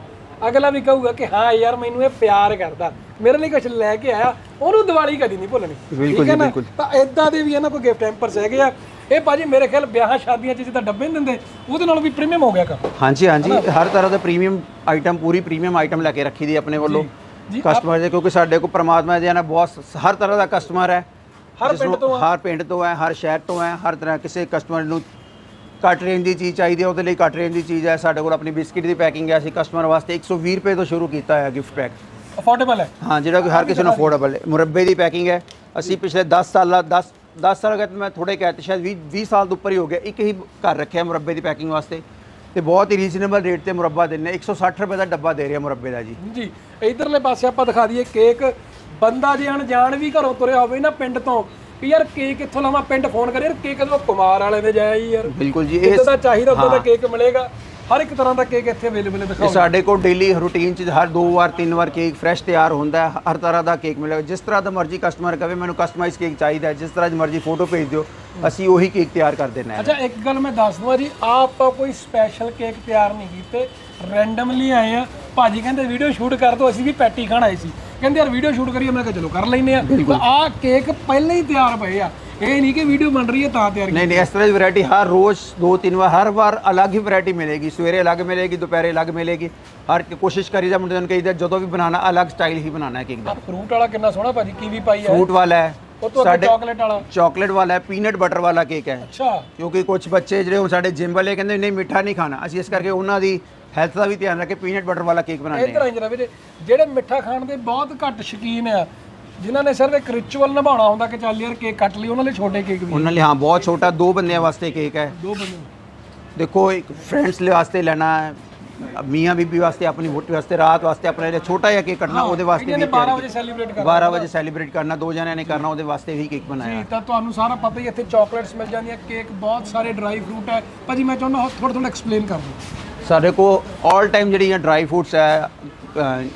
ਅਗਲਾ ਵੀ ਕਹੂਗਾ ਕਿ ਹਾਂ ਯਾਰ ਮੈਨੂੰ ਇਹ ਪਿਆਰ ਕਰਦਾ। ਮੇਰੇ ਲਈ ਕੁਝ ਲੈ ਕੇ ਆਇਆ ਉਹਨੂੰ ਦੀਵਾਲੀ ਕਦੀ ਨਹੀਂ ਭੁੱਲਣੀ। ਠੀਕ ਹੈ ਨਾ? ਤਾਂ ਇਦਾਂ ਦੇ ਵੀ ਇਹਨਾਂ ਕੋਈ ਗਿਫਟ ਹੈਂਪਰਸ ਹੈਗੇ ਆ। ਇਹ ਭਾਜੀ ਮੇਰੇ ਖਿਆਲ ਵਿਆਹਾਂ ਸ਼ਾਦੀਆਂ 'ਚ ਜਿੱਦਾਂ ਡੱਬੇ ਦਿੰਦੇ ਉਹਦੇ ਨਾਲ ਵੀ ਪ੍ਰੀਮੀਅਮ ਹੋ ਗਿਆ ਕੰਮ। ਹਾਂਜੀ ਹਾਂਜੀ। ਹਰ ਤਰ੍ਹਾਂ ਦਾ ਪ੍ਰੀਮੀਅਮ ਆਈਟਮ ਪੂਰੀ ਪ੍ਰੀਮੀਅਮ ਆਈਟਮ ਲੈ ਕੇ ਰੱਖੀ ਦੀ ਆਪਣੇ ਵੱਲੋਂ। ਕਸਟਮਰ ਦੇ ਕਿਉਂਕਿ ਸਾਡੇ ਕੋਲ ਪ੍ਰਮਾਤਮਾ ਦੇ ਨਾਲ ਬਹੁਤ ਹਰ ਤਰ੍ਹਾਂ ਦਾ ਕਸਟਮਰ ਹੈ। ਹਰ ਪਿੰਡ ਤੋਂ ਹਰ ਪਿੰਡ ਤੋਂ ਹੈ ਹਰ ਸ਼ਹਿਰ ਤੋਂ ਹੈ ਹਰ ਤਰ੍ਹਾਂ ਕਿਸੇ ਕਸਟਮਰ ਨੂੰ ਘੱਟ ਰੇਂਜ ਦੀ ਚੀਜ਼ ਚਾਹੀਦੀ ਹੈ ਉਹਦੇ ਲਈ ਘੱਟ ਰੇਂਜ ਦੀ ਚੀਜ਼ ਹੈ। ਸਾਡੇ ਕੋਲ ਆਪਣੀ ਬਿਸਕਿਟ ਦੀ ਪੈਕਿੰਗ ਹੈ ਅਸੀਂ ਕਸਟਮਰ ਵਾਸਤੇ 120 ਰੁਪਏ ਤੋਂ ਸ਼ੁਰੂ ਕੀਤਾ ਹੈ ਗਿਫਟ ਪੈਕ ਅਫੋਰਡੇਬਲ ਹੈ? ਹਾਂ ਜਿਹੜਾ ਕਿ ਹਰ ਕਿਸੇ ਨੂੰ ਅਫੋਰਡੇਬਲ ਹੈ। ਮੁਰੱਬੇ ਦੀ ਪੈਕਿੰਗ ਹੈ। ਅਸੀਂ ਪਿਛਲੇ 10 ਸਾਲਾਂ 10 10 ਸਾਲ ਅਗਰ ਮੈਂ ਥੋੜੇ ਕਹਿਤੇ ਸ਼ਾਇਦ 20 20 ਸਾਲ ਤੋਂ ਉੱਪਰ ਹੀ ਹੋ ਗਿਆ। ਇੱਕ ਹੀ ਘਰ ਰੱਖਿਆ ਮੁਰੱਬੇ ਦੀ ਪੈਕਿੰਗ ਵਾਸਤੇ। ਤੇ ਬਹੁਤ ਹੀ ਰੀਜ਼ਨੇਬਲ ਰੇਟ ਤੇ ਮੁਰੱਬਾ ਦਿੰਨੇ 160 ਰੁਪਏ ਦਾ ਡੱਬਾ ਦੇ ਰਿਹਾ ਮੁਰੱਬੇ ਦਾ ਜੀ। ਜੀ ਇਧਰਲੇ ਪਾਸੇ ਆਪਾਂ ਦਿਖਾ ਦਈਏ ਕੇਕ ਬੰਦਾ ਜੇ ਅਣਜਾਣ ਵੀ ਘਰੋਂ ਤੁਰਿਆ ਹੋਵੇ ਨਾ ਪਿੰਡ ਤੋਂ ਵੀ ਯਾਰ ਕੇਕ ਕਿੱਥੋਂ ਲਵਾਂ ਪਿੰਡ ਫੋਨ ਕਰੇ ਯਾਰ ਕੇਕ ਕਦੋਂ ਕੁਮਾਰ ਵਾਲੇ ਦੇ ਜਾਇਆ ਜੀ ਯਾਰ। ਬਿਲਕੁਲ ਜੀ ਇਹ ਦਾ ਚਾਹੀਦਾ ਉਦਾਂ ਦਾ ਕੇਕ ਮਿਲੇਗਾ। ਹਰ ਇੱਕ ਤਰ੍ਹਾਂ ਦਾ ਕੇਕ ਇੱਥੇ ਅਵੇਲੇਬਲ ਹੈ ਦਿਖਾਓ। ਸਾਡੇ ਕੋਲ ਡੇਲੀ ਰੂਟੀਨ ਚ ਹਰ ਦੋ ਵਾਰ ਤਿੰਨ ਵਾਰ ਕੇਕ ਫਰੈਸ਼ ਤਿਆਰ ਹੁੰਦਾ ਹੈ ਹਰ ਤਰ੍ਹਾਂ ਦਾ ਕੇਕ ਮਿਲੇਗਾ। ਜਿਸ ਤਰ੍ਹਾਂ ਦਾ ਮਰਜ਼ੀ ਕਸਟਮਰ ਕਵੇ ਮੈਨੂੰ ਕਸਟਮਾਈਜ਼ ਕੇਕ ਚਾਹੀਦਾ ਜਿਸ ਤਰ੍ਹਾਂ ਦੀ ਮਰਜ਼ੀ ਫੋਟੋ ਭੇਜ ਦਿਓ ਅਸੀਂ ਉਹੀ ਕੇਕ ਤਿਆਰ ਕਰ ਦੇਣਾ ਹੈ। ਅੱਛਾ ਇੱਕ ਗੱਲ ਮੈਂ ਦੱਸ ਦਵਾਂ ਜੀ ਆਪਾਂ ਕੋਈ ਸਪੈਸ਼ਲ ਕੇਕ ਤਿਆਰ ਨਹੀਂ ਕੀਤੇ। ਰੈਂਡਮਲੀ ਆਏ ਆ। ਭਾਜੀ ਕਹਿੰਦੇ ਵੀਡੀਓ ਸ਼ੂਟ ਕਰ ਦਿਓ ਅਸੀਂ ਵੀ ਪੈਟੀ ਖਾਣ ਆਏ ਸੀ। ਕਹਿੰਦੇ ਯਾਰ ਵੀਡੀਓ ਸ਼ੂਟ ਕਰੀਏ ਮੈਂ ਕਿਹਾ ਚਲੋ ਕਰ ਲੈਨੇ ਆ। ਤਾਂ ਆਹ ਕੇਕ ਪਹਿਲਾਂ ਹੀ ਤਿਆਰ ਪਏ ਆ। ਇਹ ਨਹੀਂ ਕਿ ਵੀਡੀਓ ਬਣ ਰਹੀ ਹੈ ਤਾਂ ਤਿਆਰ ਨਹੀਂ ਨਹੀਂ ਇਸ ਤਰ੍ਹਾਂ ਦੀ ਵੈਰਾਈਟੀ ਹਰ ਰੋਜ਼ ਦੋ ਤਿੰਨ ਵਾਰ ਹਰ ਵਾਰ ਅਲੱਗ ਹੀ ਵੈਰਾਈਟੀ ਮਿਲੇਗੀ। ਸਵੇਰੇ ਅਲੱਗ ਮਿਲੇਗੀ ਦੁਪਹਿਰੇ ਅਲੱਗ ਮਿਲੇਗੀ। ਹਰ ਕੋਸ਼ਿਸ਼ ਕਰੀਦਾ ਮੁੰਡਿਆਂ ਨੂੰ ਕਹੀਦਾ ਜਦੋਂ ਵੀ ਬਣਾਉਣਾ ਅਲੱਗ ਸਟਾਈਲ ਹੀ ਬਣਾਉਣਾ ਹੈ ਕੇਕ ਦਾ। ਫਰੂਟ ਵਾਲਾ ਕਿੰਨਾ ਸੋਹਣਾ ਭਾਜੀ ਕੀਵੀ ਪਾਈ ਹੈ। ਫਰੂਟ ਵਾਲਾ ਹੈ। ਉਹ ਤੋਂ ਅੱਗੇ ਚਾਕਲੇਟ ਵਾਲਾ। ਚਾਕਲੇਟ ਵਾਲਾ ਹੈ ਪੀਨਟ ਬਟਰ ਵਾਲਾ ਕੇਕ ਹੈ। ਅੱਛਾ। ਕਿਉਂਕਿ ਕੁਝ ਬੱਚੇ ਜਿਹੜੇ ਹੁਣ ਸਾਡੇ ਜਿਮ ਵਾਲੇ ਕਹਿੰਦੇ ਨਹੀਂ ਮਿੱਠਾ ਨਹੀਂ ਖਾਣਾ। ਅਸੀਂ ਇਸ ਕਰਕੇ ਉਹਨਾਂ ਦੀ ਹੈਲਥ ਦਾ ਵੀ ਧਿਆਨ ਰੱਖ ਕੇ ਪੀਨਟ ਬਟਰ ਵਾਲਾ ਕੇਕ ਬਣਾਉਂਦੇ ਇਧਰ ਜਰਾ ਵੀਰੇ ਜਿਹੜੇ ਮਿੱਠਾ ਖਾਣ ਦੇ ਬਹੁਤ ਘੱਟ ਸ਼ੌਕੀਨ ਆ ਜਿਨ੍ਹਾਂ ਨੇ ਸਿਰਫ ਇੱਕ ਰਿਚੁਅਲ ਨਿਭਾਉਣਾ ਹੁੰਦਾ ਕਿ ਚੱਲ ਯਾਰ ਕੇਕ ਕੱਟ ਲਈ ਉਹਨਾਂ ਲਈ ਛੋਟੇ ਕੇਕ ਵੀ ਉਹਨਾਂ ਲਈ ਹਾਂ ਬਹੁਤ ਛੋਟਾ ਦੋ ਬੰਦਿਆਂ ਵਾਸਤੇ ਕੇਕ ਹੈ। ਦੋ ਬੰਦੇ। ਦੇਖੋ ਇੱਕ ਫਰੈਂਡਸ ਲਈ ਵਾਸਤੇ ਲੈਣਾ ਹੈ ਮੀਆਂ ਬੀਬੀ ਵਾਸਤੇ ਆਪਣੀ ਵੋਟੀ ਵਾਸਤੇ ਰਾਤ ਵਾਸਤੇ ਆਪਣੇ ਲਈ ਛੋਟਾ ਜਿਹਾ ਕੇਕ ਕੱਟਣਾ ਉਹਦੇ ਵਾਸਤੇ ਵੀ 12 ਵਜੇ ਸੈਲੀਬ੍ਰੇਟ ਕਰਨਾ। 12 ਵਜੇ ਸੈਲੀਬ੍ਰੇਟ ਕਰਨਾ ਦੋ ਜਣਿਆਂ ਨੇ ਕਰਨਾ ਉਹਦੇ ਵਾਸਤੇ ਵੀ ਕੇਕ ਬਣਾਇਆ। ਜੀ ਤਾਂ ਤੁਹਾਨੂੰ ਸਾਰਾ ਪਤਾ ਹੀ ਹੈ, ਇੱਥੇ ਚਾਕਲੇਟਸ ਮਿਲ ਜਾਂਦੀਆਂ ਕੇਕ ਬਹੁਤ ਸਾਰੇ ਡਰਾਈ ਫਰੂਟ ਹੈ। ਭਾਜੀ ਮੈਂ ਚਾਹੁੰਦਾ ਥੋੜਾ ਥੋੜਾ ਐਕਸਪਲੇਨ ਕਰ ਦਿਓ। ਸਾਡੇ ਕੋਲ ਆਲ ਟਾਈਮ ਜਿਹੜੀਆਂ ਡਰਾਈ ਫਰੂਟਸ ਹੈ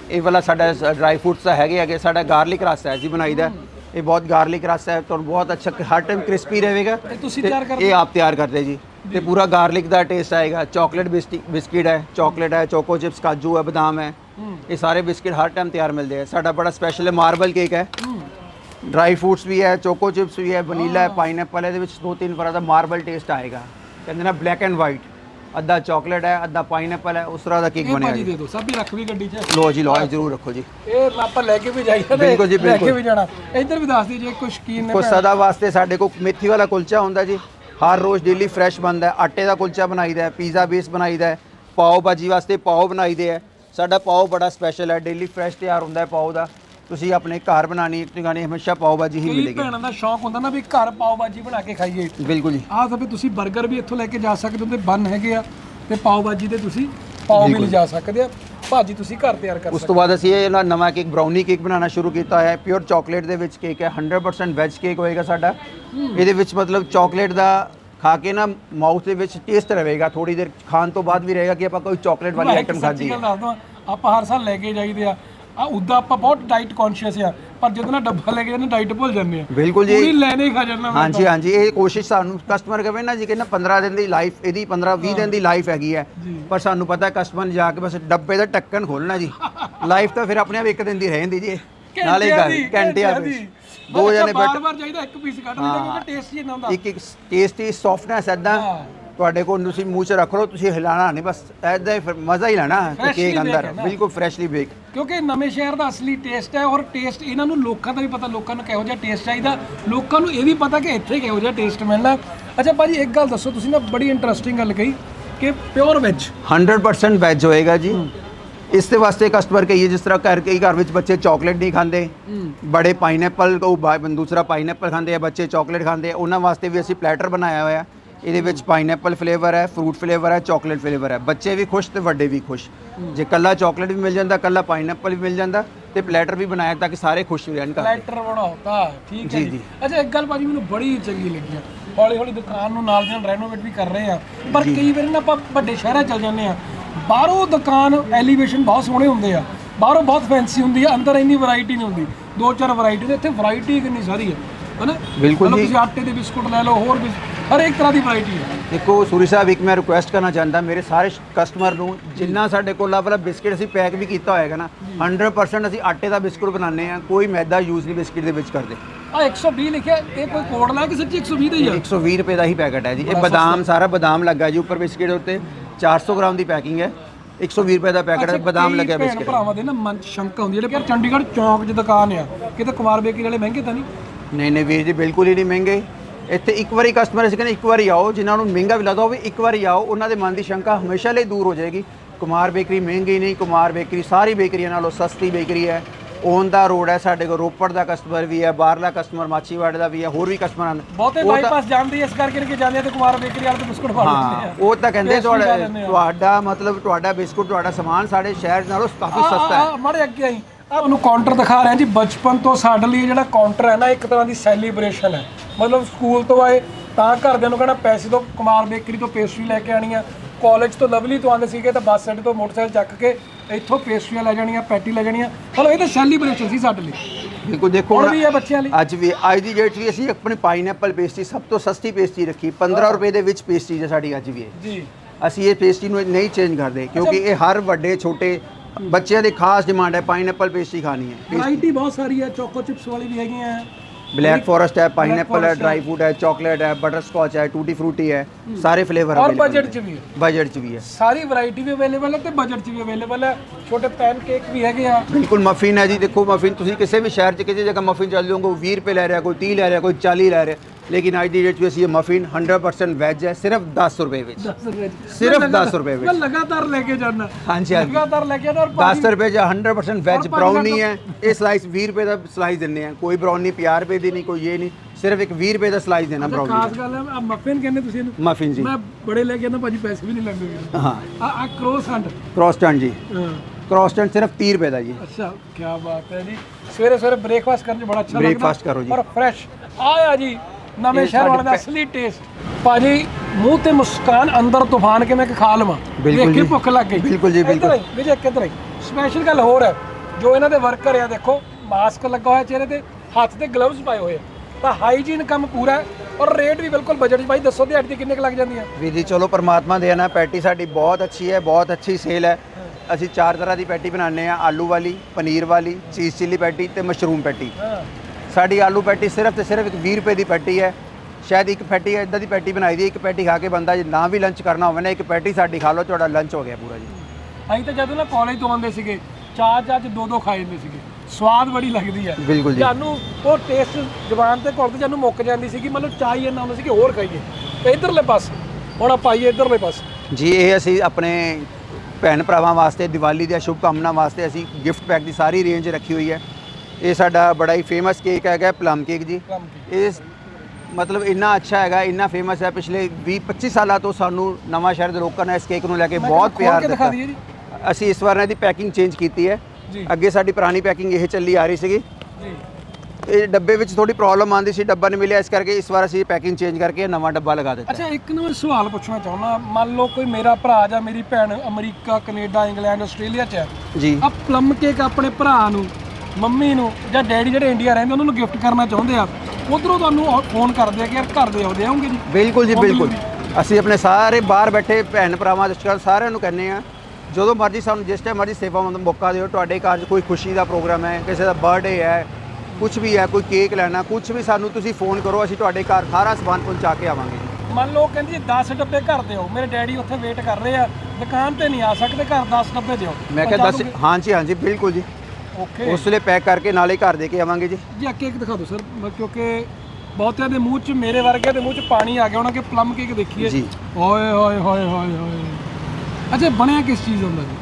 ਇਹ ਵਾਲਾ ਸਾਡਾ ਡਰਾਈ ਫਰੂਟਸ ਦਾ ਹੈਗੇ ਹੈਗੇ ਸਾਡਾ ਗਾਰਲਿਕ ਰਸ ਹੈ ਜੀ ਬਣਾਈਦਾ ਇਹ ਬਹੁਤ ਗਾਰਲਿਕ ਰਸ ਹੈ ਤੁਹਾਨੂੰ ਬਹੁਤ ਅੱਛਾ ਹਰ ਟਾਈਮ ਕ੍ਰਿਸਪੀ ਰਹੇਗਾ। ਇਹ ਤੁਸੀਂ ਤੇ ਤਿਆਰ ਕਰਦੇ ਇਹ ਆਪ ਤਿਆਰ ਕਰਦੇ ਜੀ। ਤੇ ਪੂਰਾ ਗਾਰਲਿਕ ਦਾ ਟੇਸਟ ਆਏਗਾ ਚਾਕਲੇਟ ਬਿਸਕਿਟ ਹੈ ਚਾਕਲੇਟ ਹੈ ਚੋਕੋ ਚਿਪਸ ਕਾਜੂ ਹੈ ਬਦਾਮ ਹੈ। ਇਹ ਸਾਰੇ ਬਿਸਕਿਟ ਹਰ ਟਾਈਮ ਤਿਆਰ ਮਿਲਦੇ ਆ। ਸਾਡਾ ਬੜਾ ਸਪੈਸ਼ਲ ਹੈ ਮਾਰਬਲ ਕੇਕ ਹੈ। ਡਰਾਈ ਫਰੂਟਸ ਵੀ ਹੈ ਚੋਕੋ ਚਿਪਸ ਵੀ ਹੈ ਵਨੀਲਾ ਹੈ ਪਾਈਨਐਪਲ ਹੈ ਇਹਦੇ ਵਿੱਚ ਦੋ ਤਿੰਨ ਤਰ੍ਹਾਂ ਦਾ ਮਾਰਬਲ ਟੇਸਟ ਆਏਗਾ। ਕਹਿੰਦੇ ਨਾ ਬਲੈਕ ਐਂਡ ਵਾਈਟ ਅੱਧਾ ਚਾਕਲੇਟ ਹੈ ਅੱਧਾ ਪਾਈਨਐਪਲ ਹੈ ਉਸ ਤਰ੍ਹਾਂ ਦਾ ਕੇਕ ਇਹ ਬਣਿਆ ਭਾਜੀ ਜੀ। ਦੇ ਦਿਓ ਸਭ ਹੀ ਰੱਖ ਵੀ ਗੱਡੀ 'ਚ। ਲੋ ਜੀ ਲੋ ਇਹ ਜ਼ਰੂਰ ਰੱਖੋ ਜੀ। ਇਹ ਆਪਾਂ ਲੈ ਕੇ ਵੀ ਜਾਈਏ ਬਿਲਕੁਲ ਜੀ, ਲੈ ਕੇ ਬਿਲਕੁਲ। ਵੀ ਜਾਣਾ। ਇੱਧਰ ਵੀ ਦੱਸ ਦਿਓ ਜੇ ਕੋਈ ਸ਼ਕੀਨ ਨੇ ਕੋ ਸਦਾ ਵਾਸਤੇ ਸਾਡੇ ਕੋਲ ਮੇਥੀ ਵਾਲਾ ਕੁਲਚਾ ਹੁੰਦਾ ਜੀ। ਹਰ ਰੋਜ਼ ਡੇਲੀ ਫਰੈਸ਼ ਬਣਦਾ ਹੈ। ਆਟੇ ਦਾ ਕੁਲਚਾ ਬਣਾਈਦਾ ਹੈ ਪੀਜ਼ਾ ਬੇਸ ਬਣਾਈਦਾ ਹੈ। ਪਾਓ ਭਾਜੀ ਵਾਸਤੇ ਪਾਓ ਬਣਾਈਦੇ ਹੈ। ਸਾਡਾ ਪਾਓ ਬੜਾ ਸਪੈਸ਼ਲ ਹੈ ਡੇਲੀ ਫਰੈਸ਼ ਤਿਆਰ ਹੁੰਦਾ ਹੈ ਪਾਓ ਦਾ। ਤੁਸੀਂ ਆਪਣੇ ਘਰ ਬਣਾਣੀ ਟਿਕਾਣੇ ਹਮੇਸ਼ਾ ਪਾਓ ਭਾਜੀ ਹੀ ਕਈ ਮਿਲੇਗੀ। ਭੈਣਾਂ ਦਾ ਸ਼ੌਕ ਹੁੰਦਾ ਨਾ ਵੀ ਘਰ ਪਾਓ ਭਾਜੀ ਬਣਾ ਕੇ ਖਾਈਏ। ਬਿਲਕੁਲ ਜੀ। ਆਹ ਤਾਂ ਵੀ ਤੁਸੀਂ 버ਗਰ ਵੀ ਇੱਥੋਂ ਲੈ ਕੇ ਜਾ ਸਕਦੇ ਹੋ ਤੇ ਬਨ ਹੈਗੇ ਆ ਤੇ ਪਾਓ ਭਾਜੀ ਦੇ ਤੁਸੀਂ ਪਾਓ ਵੀ ਲਿਜਾ ਸਕਦੇ ਆ। ਭਾਜੀ ਤੁਸੀਂ ਘਰ ਤਿਆਰ ਕਰ ਉਸ ਤੋਂ ਬਾਅਦ ਅਸੀਂ ਇਹ ਨਾ ਨਵਾਂ ਕੇਕ ਬ੍ਰਾਊਨੀ ਕੇਕ ਬਣਾਉਣਾ ਸ਼ੁਰੂ ਕੀਤਾ ਹੈ ਪਿਓਰ ਚਾਕਲੇਟ ਦੇ ਵਿੱਚ ਕੇਕ ਹੈ 100% ਵੈਜ ਕੇਕ ਹੋਏਗਾ ਸਾਡਾ। ਇਹਦੇ ਵਿੱਚ ਮਤਲਬ ਚਾਕਲੇਟ ਦਾ ਖਾ ਕੇ ਨਾ ਮਾਊਥ ਦੇ ਵਿੱਚ ਟੇਸਟ ਰਹੇਗਾ ਥੋੜੀ ਦੇਰ ਖਾਣ ਤੋਂ ਬਾਅਦ ਵੀ ਰਹੇਗਾ ਕਿ ਆਪਾਂ ਕੋਈ ਚਾਕਲੇਟ ਵਾਲੀ ਆਈਟਮ ਖਾਧੀ ਹੈ। ਆਪਾਂ ਹਰ ਸਾਲ ਲੈ ਕੇ ਜਾਈਦੇ ਆ। ਆ ਉਦਾਂ ਆਪਾਂ ਬਹੁਤ ਡਾਈਟ ਕੌਨਸ਼ੀਅਸ ਆ ਪਰ ਜਦੋਂ ਨਾ ਡੱਬਾ ਲੈ ਕੇ ਜਾਂਦੇ ਡਾਈਟ ਭੁੱਲ ਜਾਂਦੇ ਆ। ਬਿਲਕੁਲ ਜੀ। ਪੂਰੀ ਲੈਣੇ ਖਾ ਜਾਂਦਾ ਮੈਂ ਹਾਂਜੀ ਹਾਂਜੀ ਇਹ ਕੋਸ਼ਿਸ਼ ਸਾਨੂੰ ਕਸਟਮਰ ਕਹੇ ਨਾ ਜੀ ਕਿ ਨਾ 15 ਦਿਨ ਦੀ ਲਾਈਫ ਇਹਦੀ 15 20 ਦਿਨ ਦੀ ਲਾਈਫ ਹੈਗੀ ਹੈ। ਪਰ ਸਾਨੂੰ ਪਤਾ ਕਸਟਮਰ ਜਾ ਕੇ ਬਸ ਡੱਬੇ ਦਾ ਢੱਕਣ ਖੋਲਣਾ ਜੀ। ਲਾਈਫ ਤਾਂ ਫਿਰ ਆਪਣੇ ਆਪ ਇੱਕ ਦਿਨ ਦੀ ਰਹਿੰਦੀ ਜੀ ਨਾਲੇ ਗੱਲ ਦੀ, ਘੰਟਿਆਂ ਦੀ। ਦੋ। ਜਣੇ ਬਾਰ ਬੈਠ ਬਾਰ ਜਾਈਦਾ ਇੱਕ ਪੀਸ ਕੱਢ ਲਈਦਾ ਕਿਉਂਕਿ ਟੇਸਟ ਇੰਨਾ ਹੁੰਦਾ। ਇੱਕ ਇੱਕ ਟੇਸਟੀ ਸੌਫਟਨੈਸ ਐਦਾਂ। ਤੁਹਾਡੇ ਕੋਲ ਤੁਸੀਂ ਮੂੰਹ 'ਚ ਰੱਖ ਲਓ ਤੁਸੀਂ ਹਿਲਾਣਾ ਨਹੀਂ ਬਸ ਐਦਾਂ ਹੀ ਫਿਰ ਮਜ਼ਾ ਹੀ ਲੈਣਾ Freshly ਕੇਕ bake ਅੰਦਰ। ਹੈ ਨਾ। ਬਿਲਕੁਲ ਫਰੈਸ਼ਲੀ ਬੇਕ ਕਿਉਂਕਿ ਨਵੇਂ ਸ਼ਹਿਰ ਦਾ ਅਸਲੀ ਟੇਸਟ ਹੈ ਔਰ ਟੇਸਟ ਇਹਨਾਂ ਨੂੰ ਲੋਕਾਂ ਦਾ ਵੀ ਪਤਾ ਲੋਕਾਂ ਨੂੰ ਕਿਹੋ ਜਿਹਾ ਟੇਸਟ ਚਾਹੀਦਾ। ਲੋਕਾਂ ਨੂੰ ਇਹ ਵੀ ਪਤਾ ਕਿ ਇੱਥੇ ਕਿਹੋ ਜਿਹਾ ਟੇਸਟ ਮਿਲਣਾ। ਅੱਛਾ ਭਾਜੀ ਇੱਕ ਗੱਲ ਦੱਸੋ ਤੁਸੀਂ ਨਾ ਬੜੀ ਇੰਟਰਸਟਿੰਗ ਗੱਲ ਕਹੀ ਕਿ ਪਿਓਰ ਵੈਜ 100% ਵੈਜ ਹੋਏਗਾ ਜੀ। ਇਸ ਦੇ ਵਾਸਤੇ ਕਸਟਮਰ ਕਹੀਏ ਜਿਸ ਤਰ੍ਹਾਂ ਘਰ ਕਈ ਘਰ ਵਿੱਚ ਬੱਚੇ ਚਾਕਲੇਟ ਨਹੀਂ ਖਾਂਦੇ। ਬੜੇ ਪਾਈਨਐਪਲ ਉਹ ਬਾ- ਦੂਸਰਾ ਪਾਈਨਐਪਲ ਖਾਂਦੇ ਆ ਬੱਚੇ ਚਾਕਲੇਟ ਖਾਂਦੇ ਆ। ਉਹਨਾਂ ਵਾਸਤੇ ਵੀ ਅਸੀਂ ਪਲੈਟਰ ਬਣਾਇਆ ਹੋਇਆ। ਇਹਦੇ ਵਿੱਚ ਪਾਈਨਐਪਲ ਫਲੇਵਰ ਹੈ ਫਰੂਟ ਫਲੇਵਰ ਹੈ ਚਾਕਲੇਟ ਫਲੇਵਰ ਹੈ। ਬੱਚੇ ਵੀ ਖੁਸ਼ ਤੇ ਵੱਡੇ ਵੀ ਖੁਸ਼। ਜੇ ਕੱਲਾ ਚਾਕਲੇਟ ਵੀ ਮਿਲ ਜਾਂਦਾ ਕੱਲਾ ਪਾਈਨਐਪਲ ਵੀ ਮਿਲ ਜਾਂਦਾ ਤੇ ਪਲੈਟਰ ਵੀ ਬਣਾਇਆ ਤਾਂ ਕਿ ਸਾਰੇ ਖੁਸ਼ ਰਹਿਣ ਘਰ। ਪਲੈਟਰ ਬਣਾਉਤਾ ਠੀਕ ਹੈ ਜੀ। ਅੱਛਾ ਇੱਕ ਗੱਲ ਭਾਜੀ ਮੈਨੂੰ ਬੜੀ ਚੰਗੀ ਲੱਗੀ ਆ। ਹੌਲੀ ਹੌਲੀ ਦੁਕਾਨ ਨੂੰ ਨਾਲ ਦੀ ਨਾਲ ਰੈਨੋਵੇਟ ਵੀ ਕਰ ਰਹੇ ਆ। ਪਰ ਕਈ ਵਾਰ ਨਾ ਆਪਾਂ ਵੱਡੇ ਸ਼ਹਿਰਾਂ 'ਚ ਚਲ ਜਾਂਦੇ ਆ। ਬਾਹਰੋਂ ਦੁਕਾਨ ਐਲੀਵੇਸ਼ਨ ਬਹੁਤ ਸੋਹਣੇ ਹੁੰਦੇ ਆ। ਬਾਹਰੋਂ ਬਹੁਤ ਫੈਂਸੀ ਹੁੰਦੀ ਆ ਅੰਦਰ ਇੰਨੀ ਵੈਰਾਈਟੀ ਨਹੀਂ ਹੁੰਦੀ। ਦੋ ਚਾਰ ਵੈਰਾਈਟੀ ਦੇ ਇੱਥੇ ਵੈਰਾਈਟੀ ਕਿੰਨੀ ਸਾਰੀ ਹੈ ਹਨਾ? ਬਿਲਕੁਲ ਜੀ। ਤੁਸੀਂ ਆਟੇ ਦੇ ਬਿਸਕੁਟ ਲੈ ਲਓ ਹੋਰ ਵੀ ਹਰ ਇੱਕ ਤਰ੍ਹਾਂ ਦੀ ਵੈਰਾਈਟੀ ਹੈ। ਦੇਖੋ ਸੂਰੀ ਸਾਹਿਬ ਇੱਕ ਮੈਂ ਰਿਕੁਐਸਟ ਕਰਨਾ ਚਾਹੁੰਦਾ ਮੇਰੇ ਸਾਰੇ ਕਸਟਮਰ ਨੂੰ ਜਿੰਨਾ ਸਾਡੇ ਕੋਲ ਆ ਵਾਲਾ ਬਿਸਕਿਟ ਅਸੀਂ ਪੈਕ ਵੀ ਕੀਤਾ ਹੋਏਗਾ ਨਾ 100% ਅਸੀਂ ਆਟੇ ਦਾ ਬਿਸਕੁਟ ਬਣਾਉਂਦੇ ਆ ਕੋਈ ਮੈਦਾ ਯੂਜ਼ ਨਹੀਂ ਬਿਸਕਿਟ ਦੇ ਵਿੱਚ ਕਰਦੇ। ਆ 120 ਲਿਖਿਆ ਇਹ ਕੋਈ ਕੋਡ ਲਾ ਕਿ ਸੱਚੀ 120 ਦਾ ਹੀ ਆ? 120 ਰੁਪਏ ਦਾ ਹੀ ਪੈਕਟ ਹੈ ਜੀ। ਇਹ ਬਦਾਮ ਸਾਰਾ ਬਦਾਮ ਲੱਗਾ ਜੀ ਉੱਪਰ ਬਿਸਕਿਟ ਦੇ ਉੱਤੇ 400 ਗ੍ਰਾਮ ਦੀ ਪੈਕਿੰਗ ਹੈ। 120 ਰੁਪਏ ਦਾ ਪੈਕਟ ਹੈ ਬਦਾਮ ਲੱਗਿਆ ਬਿਸਕਿਟ ਭਰਾਵਾਂ ਦੇ ਨਾ ਮਨ 'ਚ ਸ਼ੰਕਾ ਹੁੰਦੀ ਜਿਹੜੇ ਯਾਰ ਚੰਡੀਗੜ੍ਹ ਚੌਂਕ 'ਚ ਦੁਕਾਨ ਆ ਕਿਤੇ ਕੁਮਾਰ ਬੇਕਰੀ ਵਾਲੇ ਮਹਿੰਗੇ ਤਾਂ ਨਹੀਂ? ਨਹੀਂ ਨਹੀਂ ਵੀਰ ਜੀ ਬਿਲਕੁਲ ਹੀ ਨਹੀਂ ਮਹਿੰਗੇ। ਇੱਥੇ ਇੱਕ ਵਾਰੀ ਕਸਟਮਰ ਅਸੀਂ ਕਹਿੰਦੇ ਇੱਕ ਵਾਰੀ ਆਓ ਜਿਨ੍ਹਾਂ ਨੂੰ ਮਹਿੰਗਾ ਵੀ ਲੱਗਦਾ ਹੋਵੇ ਇੱਕ ਵਾਰੀ ਆਓ ਉਹਨਾਂ ਦੇ ਮਨ ਦੀ ਸ਼ੰਕਾ ਹਮੇਸ਼ਾ ਲਈ ਦੂਰ ਹੋ ਜਾਏਗੀ। ਕੁਮਾਰ ਬੇਕਰੀ ਮਹਿੰਗੀ ਨਹੀਂ ਕੁਮਾਰ ਬੇਕਰੀ ਸਾਰੀ ਬੇਕਰੀਆਂ ਨਾਲੋਂ ਸਸਤੀ ਬੇਕਰੀ ਹੈ। ਓਨ ਦਾ ਰੋਡ ਹੈ ਸਾਡੇ ਕੋਲ ਰੋਪੜ ਦਾ ਕਸਟਮਰ ਵੀ ਹੈ ਬਾਹਰਲਾ ਕਸਟਮਰ ਮਾਚੀਵਾੜੇ ਦਾ ਵੀ ਹੈ ਹੋਰ ਵੀ ਕਸਟਮਰ ਹਨ। ਬਹੁਤੇ ਬਾਈਪਾਸ ਜਾਂਦੇ ਇਸ ਕਰਕੇ ਕਿ ਜਾਂਦੇ ਤੇ ਕੁਮਾਰ ਬੇਕਰੀ ਵਾਲੇ ਤੋਂ ਬਿਸਕੁਟ ਖਾ ਲੈਂਦੇ ਆ। ਉਹ ਤਾਂ ਕਹਿੰਦੇ ਤੁਹਾਡਾ। ਤੁਹਾਡਾ ਮਤਲਬ ਤੁਹਾਡਾ ਬਿਸਕੁਟ ਤੁਹਾਡਾ ਸਮਾਨ ਸਾਡੇ ਸ਼ਹਿਰ ਨਾਲੋਂ ਕਾਫੀ ਸਸਤਾ ਹੈ। ਮੜੇ ਅੱਗੇ ਆਈ। ਤੁਹਾਨੂੰ ਕਾਊਂਟਰ ਦਿਖਾ ਰਿਹਾ ਜੀ ਬਚਪਨ ਤੋਂ ਸਾਡੇ ਲਈ ਜਿਹੜਾ ਕਾਊਂਟਰ ਹੈ ਨਾ ਇੱਕ ਤਰ੍ਹਾਂ ਦੀ ਸੈਲੀਬ੍ਰੇਸ਼ਨ ਹੈ। ਮਤਲਬ ਸਕੂਲ ਤੋਂ ਆਏ ਤਾਂ ਘਰਦਿਆਂ ਨੂੰ ਕਹਿਣਾ ਪੈਸੇ ਤੋਂ ਕੁਮਾਰ ਬੇਕਰੀ ਤੋਂ ਪੇਸਟਰੀ ਲੈ ਕੇ ਆਣੀ ਆ ਕਾਲਜ ਤੋਂ ਲਵਲੀ ਤੋਂ ਆਉਂਦੇ ਸੀਗੇ ਤਾਂ ਬੱਸ ਅੱਡੇ ਤੋਂ ਮੋਟਰਸਾਈਕਲ ਚੱਕ ਕੇ ਇੱਥੋਂ ਪੇਸਟਰੀਆਂ ਲੈ ਜਾਣੀਆਂ ਪੈਟੀ ਲੈ ਜਾਣੀਆਂ। ਮਤਲਬ ਇਹ ਤਾਂ ਸੈਲੀਬ੍ਰੇਸ਼ਨ ਸੀ ਸਾਡੇ ਲਈ। ਬਿਲਕੁਲ ਦੇਖੋ ਹੁਣ ਵੀ ਹੈ ਬੱਚਿਆਂ ਲਈ। ਅੱਜ ਵੀ ਅੱਜ ਦੀ ਡੇਟ ਵੀ ਅਸੀਂ ਆਪਣੀ ਪਾਈਨਐਪਲ ਪੇਸਟਰੀ ਸਭ ਤੋਂ ਸਸਤੀ ਪੇਸਟਰੀ ਰੱਖੀ 15 ਰੁਪਏ ਦੇ ਵਿੱਚ ਪੇਸਟਰੀ ਹੈ ਸਾਡੀ ਅੱਜ ਵੀ ਇਹ। ਜੀ। ਅਸੀਂ ਇਹ ਪੇਸਟਰੀ ਨੂੰ ਨਹੀਂ ਚੇਂਜ ਕਰਦੇ ਕਿਉਂਕਿ ਇਹ ਹਰ ਵੱਡੇ ਛੋਟੇ ਬੱਚਿਆਂ ਦੀ ਖਾਸ ਡਿਮਾਂਡ ਹੈ ਪਾਈਨਐਪਲ ਪੇਸਟਰੀ ਖਾਣੀ ਹੈ। ਵੈਰਾਈਟੀ ਬਹੁਤ ਸਾਰੀ ਹੈ ਚੋਕੋ ਚਿਪਸ ਵਾਲੀ ਵੀ ਹੈਗੀਆਂ ਬਲੈਕ ਫੋਰੈਸਟ ਹੈ ਪਾਈਨਐਪਲ ਹੈ ਡਰਾਈ ਫਰੂਟ ਹੈ ਚਾਕਲੇਟ ਹੈ ਬਟਰ ਸਕॉच ਹੈ ਟੂਟੀ ਫਰੂਟੀ ਹੈ। ਸਾਰੇ ਫਲੇਵਰ ਔਰ ਬਜਟ 'ਚ ਵੀ ਹੈ। ਬਜਟ 'ਚ ਵੀ ਹੈ। ਸਾਰੀ ਵੈਰਾਈਟੀ ਵੀ ਅਵੇਲੇਬਲ ਹੈ ਤੇ ਬਜਟ 'ਚ ਵੀ ਅਵੇਲੇਬਲ ਹੈ। ਛੋਟੇ ਪੈਨ ਕੇਕ ਵੀ ਹੈਗੇ ਆ। ਬਿਲਕੁਲ ਮਫਿਨ ਹੈ ਜੀ। ਦੇਖੋ ਮਫਿਨ ਤੁਸੀਂ ਕਿਸੇ ਵੀ ਸ਼ਹਿਰ 'ਚ ਕਿਸੇ ਜਗ੍ਹਾ ਮਫਿਨ ਚੱਲ ਜਾਓਗੇ ਉਹ 20 ਰੁਪਏ ਲੈ ਰਿਹਾ ਕੋਈ 30 ਲੈ ਰਿਹਾ ਕੋਈ 40 ਲੈ ਰਿਹਾ। ਲੇਕਿਨ ਅੱਜ ਦੀ ਡੇਟ 'ਚ ਵੀ ਅਸੀਂ ਇਹ ਮਫਿਨ 100% ਵੈਜ ਹੈ ਸਿਰਫ 10 ਰੁਪਏ ਵਿੱਚ। 10 ਰੁਪਏ। ਸਿਰਫ ਮੈਂ ਲਗਾ- 10 ਰੁਪਏ ਵਿੱਚ। ਮੈਂ ਲਗਾਤਾਰ ਲੈ ਕੇ ਜਾਣਾ ਹਾਂਜੀ ਹਾਂਜੀ। ਲਗਾਤਾਰ ਲੈ ਕੇ ਜਾਣਾ ਔਰ 10 ਰੁਪਏ 'ਚ 100% ਵੈਜ ਬ੍ਰਾਊਨੀ ਹੈ। ਇਹ ਸਲਾਈਸ 20 ਰੁਪਏ ਦਾ ਸਲਾਈਸ ਦਿੰਦੇ ਆ। ਕੋਈ ਬ੍ਰਾਊਨੀ 50 ਰੁਪਏ ਦੀ ਨਹੀਂ ਕੋਈ ਇਹ ਨਹੀਂ। ਸਿਰਫ ਇੱਕ 20 ਰੁਪਏ ਦਾ ਸਲਾਈਸ ਦੇਣਾ ਬ੍ਰਾਊਨੀ ਖਾਸ ਗੱਲ ਹੈ ਆ ਮਫਿਨ ਕਹਿੰਦੇ ਤੁਸੀਂ ਇਹਨੂੰ? ਮਫਿਨ ਜੀ। ਮੈਂ ਬੜੇ ਲੈ ਕੇ ਆਂਦਾ ਭਾਜੀ ਪੈਸੇ ਵੀ ਨਹੀਂ ਲੈਂਦੇ। ਹਾਂ। ਆ ਆ ਕ੍ਰੋਸੈਂਟ ਕ੍ਰੋਸਟਨ ਜੀ। ਕ੍ਰੋਸਟਨ ਸਿਰਫ 30 ਰੁਪਏ ਦਾ ਜੀ। ਅੱਛਾ ਕੀ ਬਾਤ ਹੈ ਜੀ। ਸਵੇਰੇ ਸਵੇਰੇ ਬ੍ਰੇਕਫਾਸਟ ਕਰਨ 'ਚ ਬੜਾ ਅੱਛਾ ਲੱਗਦਾ। Breakfast ਕਰੋ ਜੀ। ਔਰ ਫਰੈਸ਼ ਆਇਆ ਜੀ। ਨਵੇਂ ਸ਼ਹਿਰ ਵਾਲੇ ਦਾ ਅਸਲੀ ਟੇਸਟ ਭਾਜੀ ਮੂੰਹ ਤੇ ਮੁਸਕਾਨ ਅੰਦਰ ਤੂਫਾਨ ਕਿਵੇਂ ਕਿ ਖਾ ਲਵਾਂ ਬਿਲਕੁਲ ਜੀ। ਭੁੱਖ ਲੱਗ ਗਈ। ਬਿਲਕੁਲ ਜੀ, ਬਿਲਕੁਲ। ਵਿਜੇ ਕਿੱਧਰ ਆਈ? ਸਪੈਸ਼ਲ ਗੱਲ ਹੋਰ ਹੈ ਜੋ ਇਹਨਾਂ ਦੇ ਵਰਕਰ ਆ ਦੇਖੋ ਮਾਸਕ ਲੱਗਾ ਹੋਇਆ ਚਿਹਰੇ ਤੇ ਹੱਥ ਤੇ ਗਲਵਜ਼ ਪਾਏ ਹੋਏ ਆ। ਤਾਂ ਹਾਈਜੀਨ ਕੰਮ ਪੂਰਾ ਹੈ ਔਰ ਰੇਟ ਵੀ ਬਿਲਕੁਲ ਬਜਟ 'ਚ। ਭਾਈ ਦੱਸੋ ਦਿਹਾੜੀ ਦੀ ਕਿੰਨੇ ਕੁ ਲੱਗ ਜਾਂਦੀ ਹੈ ਵੀਰ ਜੀ ਚਲੋ ਪਰਮਾਤਮਾ ਦੇ ਨਾ ਪੈਟੀ ਸਾਡੀ ਬਹੁਤ ਅੱਛੀ ਹੈ ਬਹੁਤ ਅੱਛੀ ਸੇਲ ਹੈ। ਅਸੀਂ ਚਾਰ ਤਰ੍ਹਾਂ ਦੀ ਪੈਟੀ ਬਣਾਉਂਦੇ ਆ ਆਲੂ ਵਾਲੀ ਪਨੀਰ ਵਾਲੀ ਚੀਜ਼ ਚਿੱਲੀ ਪੈਟੀ ਤੇ ਮਸ਼ਰੂਮ ਪੈਟੀ ਹਾਂ। ਸਾਡੀ ਆਲੂ ਪੈਟੀ ਸਿਰਫ ਤੇ ਸਿਰਫ ਇੱਕ 20 ਰੁਪਏ ਦੀ ਪੈਟੀ ਹੈ। ਸ਼ਾਇਦ ਇੱਕ ਪੈਟੀ ਇਦਾਂ ਦੀ ਪੈਟੀ ਬਣਾਈ ਦੀ ਇੱਕ ਪੈਟੀ ਖਾ ਕੇ ਬੰਦਾ ਜੇ ਨਾ ਵੀ ਲੰਚ ਕਰਨਾ ਹੋਵੇ ਨਾ ਇੱਕ ਪੈਟੀ ਸਾਡੀ ਖਾ ਲਓ ਤੁਹਾਡਾ ਲੰਚ ਹੋ ਗਿਆ ਪੂਰਾ ਜੀ। ਅਸੀਂ ਤਾਂ ਜਦੋਂ ਨਾ ਕਾਲਜ ਤੋਂ ਆਉਂਦੇ ਸੀਗੇ ਚਾਰ ਚਾਰ ਚ ਦੋ ਦੋ ਖਾਏ ਜਾਂਦੇ ਸੀਗੇ। ਸਵਾਦ ਬੜੀ ਲੱਗਦੀ ਹੈ। ਬਿਲਕੁਲ ਜੀ। ਜਾਨੂੰ ਉਹ ਟੇਸਟ ਜ਼ਬਾਨ ਤੇ ਘੁਲਦੇ ਜਾਨੂੰ ਮੁੱਕ ਜਾਂਦੀ ਸੀਗੀ ਮਤਲਬ ਚਾਹ ਹੀ ਇੰਨਾ ਹੁੰਦਾ ਸੀ ਕਿ ਹੋਰ ਖਾਈਏ। ਤੇ ਇਧਰਲੇ ਪਾਸੇ ਹੁਣ ਆਪਾਂ ਆਈਏ ਇਧਰਲੇ ਪਾਸੇ। ਜੀ ਇਹ ਅਸੀਂ ਆਪਣੇ ਭੈਣ ਭਰਾਵਾਂ ਵਾਸਤੇ ਦੀਵਾਲੀ ਦੀਆਂ ਸ਼ੁਭ ਕਾਮਨਾ ਵਾਸਤੇ ਅਸੀਂ ਗਿਫਟ ਪੈਕ ਦੀ ਸਾਰੀ ਰੇਂਜ ਰੱਖੀ ਹੋਈ ਹੈ। ਇਹ ਸਾਡਾ ਬੜਾ ਹੀ ਫੇਮਸ ਕੇਕ ਹੈਗਾ ਪਲਮ ਕੇਕ ਜੀ। ਇਹ ਮਤਲਬ ਇੰਨਾ ਅੱਛਾ ਹੈਗਾ ਇੰਨਾ ਫੇਮਸ ਹੈ ਪਿਛਲੇ 20 25 ਸਾਲਾਂ ਤੋਂ ਸਾਨੂੰ ਨਵਾਂ ਸ਼ਹਿਰ ਦੇ ਲੋਕਾਂ ਨੇ ਇਸ ਕੇਕ ਨੂੰ ਲੈ ਕੇ ਬਹੁਤ ਪਿਆਰ ਦਿੱਤਾ। ਅਸੀਂ ਇਸ ਵਾਰ ਇਹਦੀ ਪੈਕਿੰਗ ਚੇਂਜ ਕੀਤੀ ਹੈ। ਅੱਗੇ ਸਾਡੀ ਪੁਰਾਣੀ ਪੈਕਿੰਗ ਇਹ ਚੱਲੀ ਆ ਰਹੀ ਸੀਗੀ। ਜੀ। ਇਹ ਡੱਬੇ ਵਿੱਚ ਥੋੜੀ ਪ੍ਰੋਬਲਮ ਆਉਂਦੀ ਸੀ ਡੱਬਾ ਨਹੀਂ ਮਿਲਿਆ ਇਸ ਕਰਕੇ ਇਸ ਵਾਰ ਅਸੀਂ ਪੈਕਿੰਗ ਚੇਂਜ ਕਰਕੇ ਨਵਾਂ ਡੱਬਾ ਲਗਾ ਦਿੱਤਾ। ਅੱਛਾ ਇੱਕ ਨਾ ਮੈਂ ਸਵਾਲ ਪੁੱਛਣਾ ਚਾਹੁੰਦਾ ਮੰਨ ਲਓ ਕੋਈ ਮੇਰਾ ਭਰਾ ਜਾਂ ਮੇਰੀ ਭੈਣ ਅਮਰੀਕਾ ਕੈਨੇਡਾ ਇੰਗਲੈਂਡ ਆਸਟ੍ਰੇਲੀਆ 'ਚ ਹੈ। ਜੀ। ਆ ਪਲਮ ਕੇਕ ਆਪਣੇ ਭਰਾ ਨੂੰ ਮੰਮੀ ਨੂੰ ਜਾਂ ਡੈਡੀ ਜਿਹੜੇ ਇੰਡੀਆ ਰਹਿੰਦੇ ਉਹਨਾਂ ਨੂੰ ਗਿਫਟ ਕਰਨਾ ਚਾਹੁੰਦੇ ਆ। ਉਧਰੋਂ ਤੁਹਾਨੂੰ ਫੋਨ ਕਰਦੇ ਆ ਕਿ ਯਾਰ ਘਰ ਦੇ ਆਉਂਦੇ ਆਉਂਗੇ ਜੀ। ਬਿਲਕੁਲ ਜੀ ਬਿਲਕੁਲ। ਅਸੀਂ ਆਪਣੇ ਸਾਰੇ ਬਾਹਰ ਬੈਠੇ ਭੈਣ ਭਰਾਵਾਂ ਰਿਸ਼ਤੇਦਾਰ ਸਾਰਿਆਂ ਨੂੰ ਕਹਿੰਦੇ ਆ ਜਦੋਂ ਮਰਜ਼ੀ ਸਾਨੂੰ ਜਿਸ ਟਾਈਮ ਮਰਜ਼ੀ ਸੇਵਾ ਦਾ ਮੌਕਾ ਦਿਓ ਤੁਹਾਡੇ ਘਰ 'ਚ ਕੋਈ ਖੁਸ਼ੀ ਦਾ ਪ੍ਰੋਗਰਾਮ ਹੈ ਕਿਸੇ ਦਾ ਬਰਥਡੇ ਹੈ ਕੁਝ ਵੀ ਹੈ ਕੋਈ ਕੇਕ ਲੈਣਾ ਕੁਝ ਵੀ ਸਾਨੂੰ ਤੁਸੀਂ ਫੋਨ ਕਰੋ ਅਸੀਂ ਤੁਹਾਡੇ ਘਰ ਸਾਰਾ ਸਮਾਨ ਪਹੁੰਚਾ ਕੇ ਆਵਾਂਗੇ ਮੰਨ ਲਓ ਕਹਿੰਦੀ ਜੀ 10 ਡੱਬੇ ਘਰ ਦਿਓ ਮੇਰੇ ਡੈਡੀ ਉੱਥੇ ਵੇਟ ਕਰ ਰਹੇ ਆ। ਦੁਕਾਨ ਤੇ ਨਹੀਂ ਆ ਸਕਦੇ ਘਰ 10 ਡੱਬੇ ਦਿਓ। ਮੈਂ ਕਿਹਾ ਦੱਸ ਹਾਂਜੀ ਹਾਂਜੀ ਬਿਲਕੁਲ ਜੀ। ਓਕੇ ਉਸ ਵੇਲੇ ਪੈਕ ਕਰਕੇ ਨਾਲੇ ਘਰ ਦੇ ਕੇ ਆਵਾਂਗੇ ਜੀ। ਜੀ ਆ ਕੇਕ ਦਿਖਾ ਦਿਓ ਸਰ ਮ- ਕਿਉਂਕਿ ਬਹੁਤਿਆਂ ਦੇ ਮੂੰਹ 'ਚ ਮੇਰੇ ਵਰਗੇ ਦੇ ਮੂੰਹ 'ਚ ਪਾਣੀ ਆ ਗਿਆ ਉਹਨਾਂ ਕਿ ਪਲਮ ਕੇਕ ਦੇਖੀਏ। ਜੀ। ਓਏ ਹੋਏ ਹੋਏ ਹੋਏ ਹੋਏ ਅੱਛਾ ਬਣਿਆ ਕਿਸ ਚੀਜ਼ ਹੁੰਦਾ ਜੀ?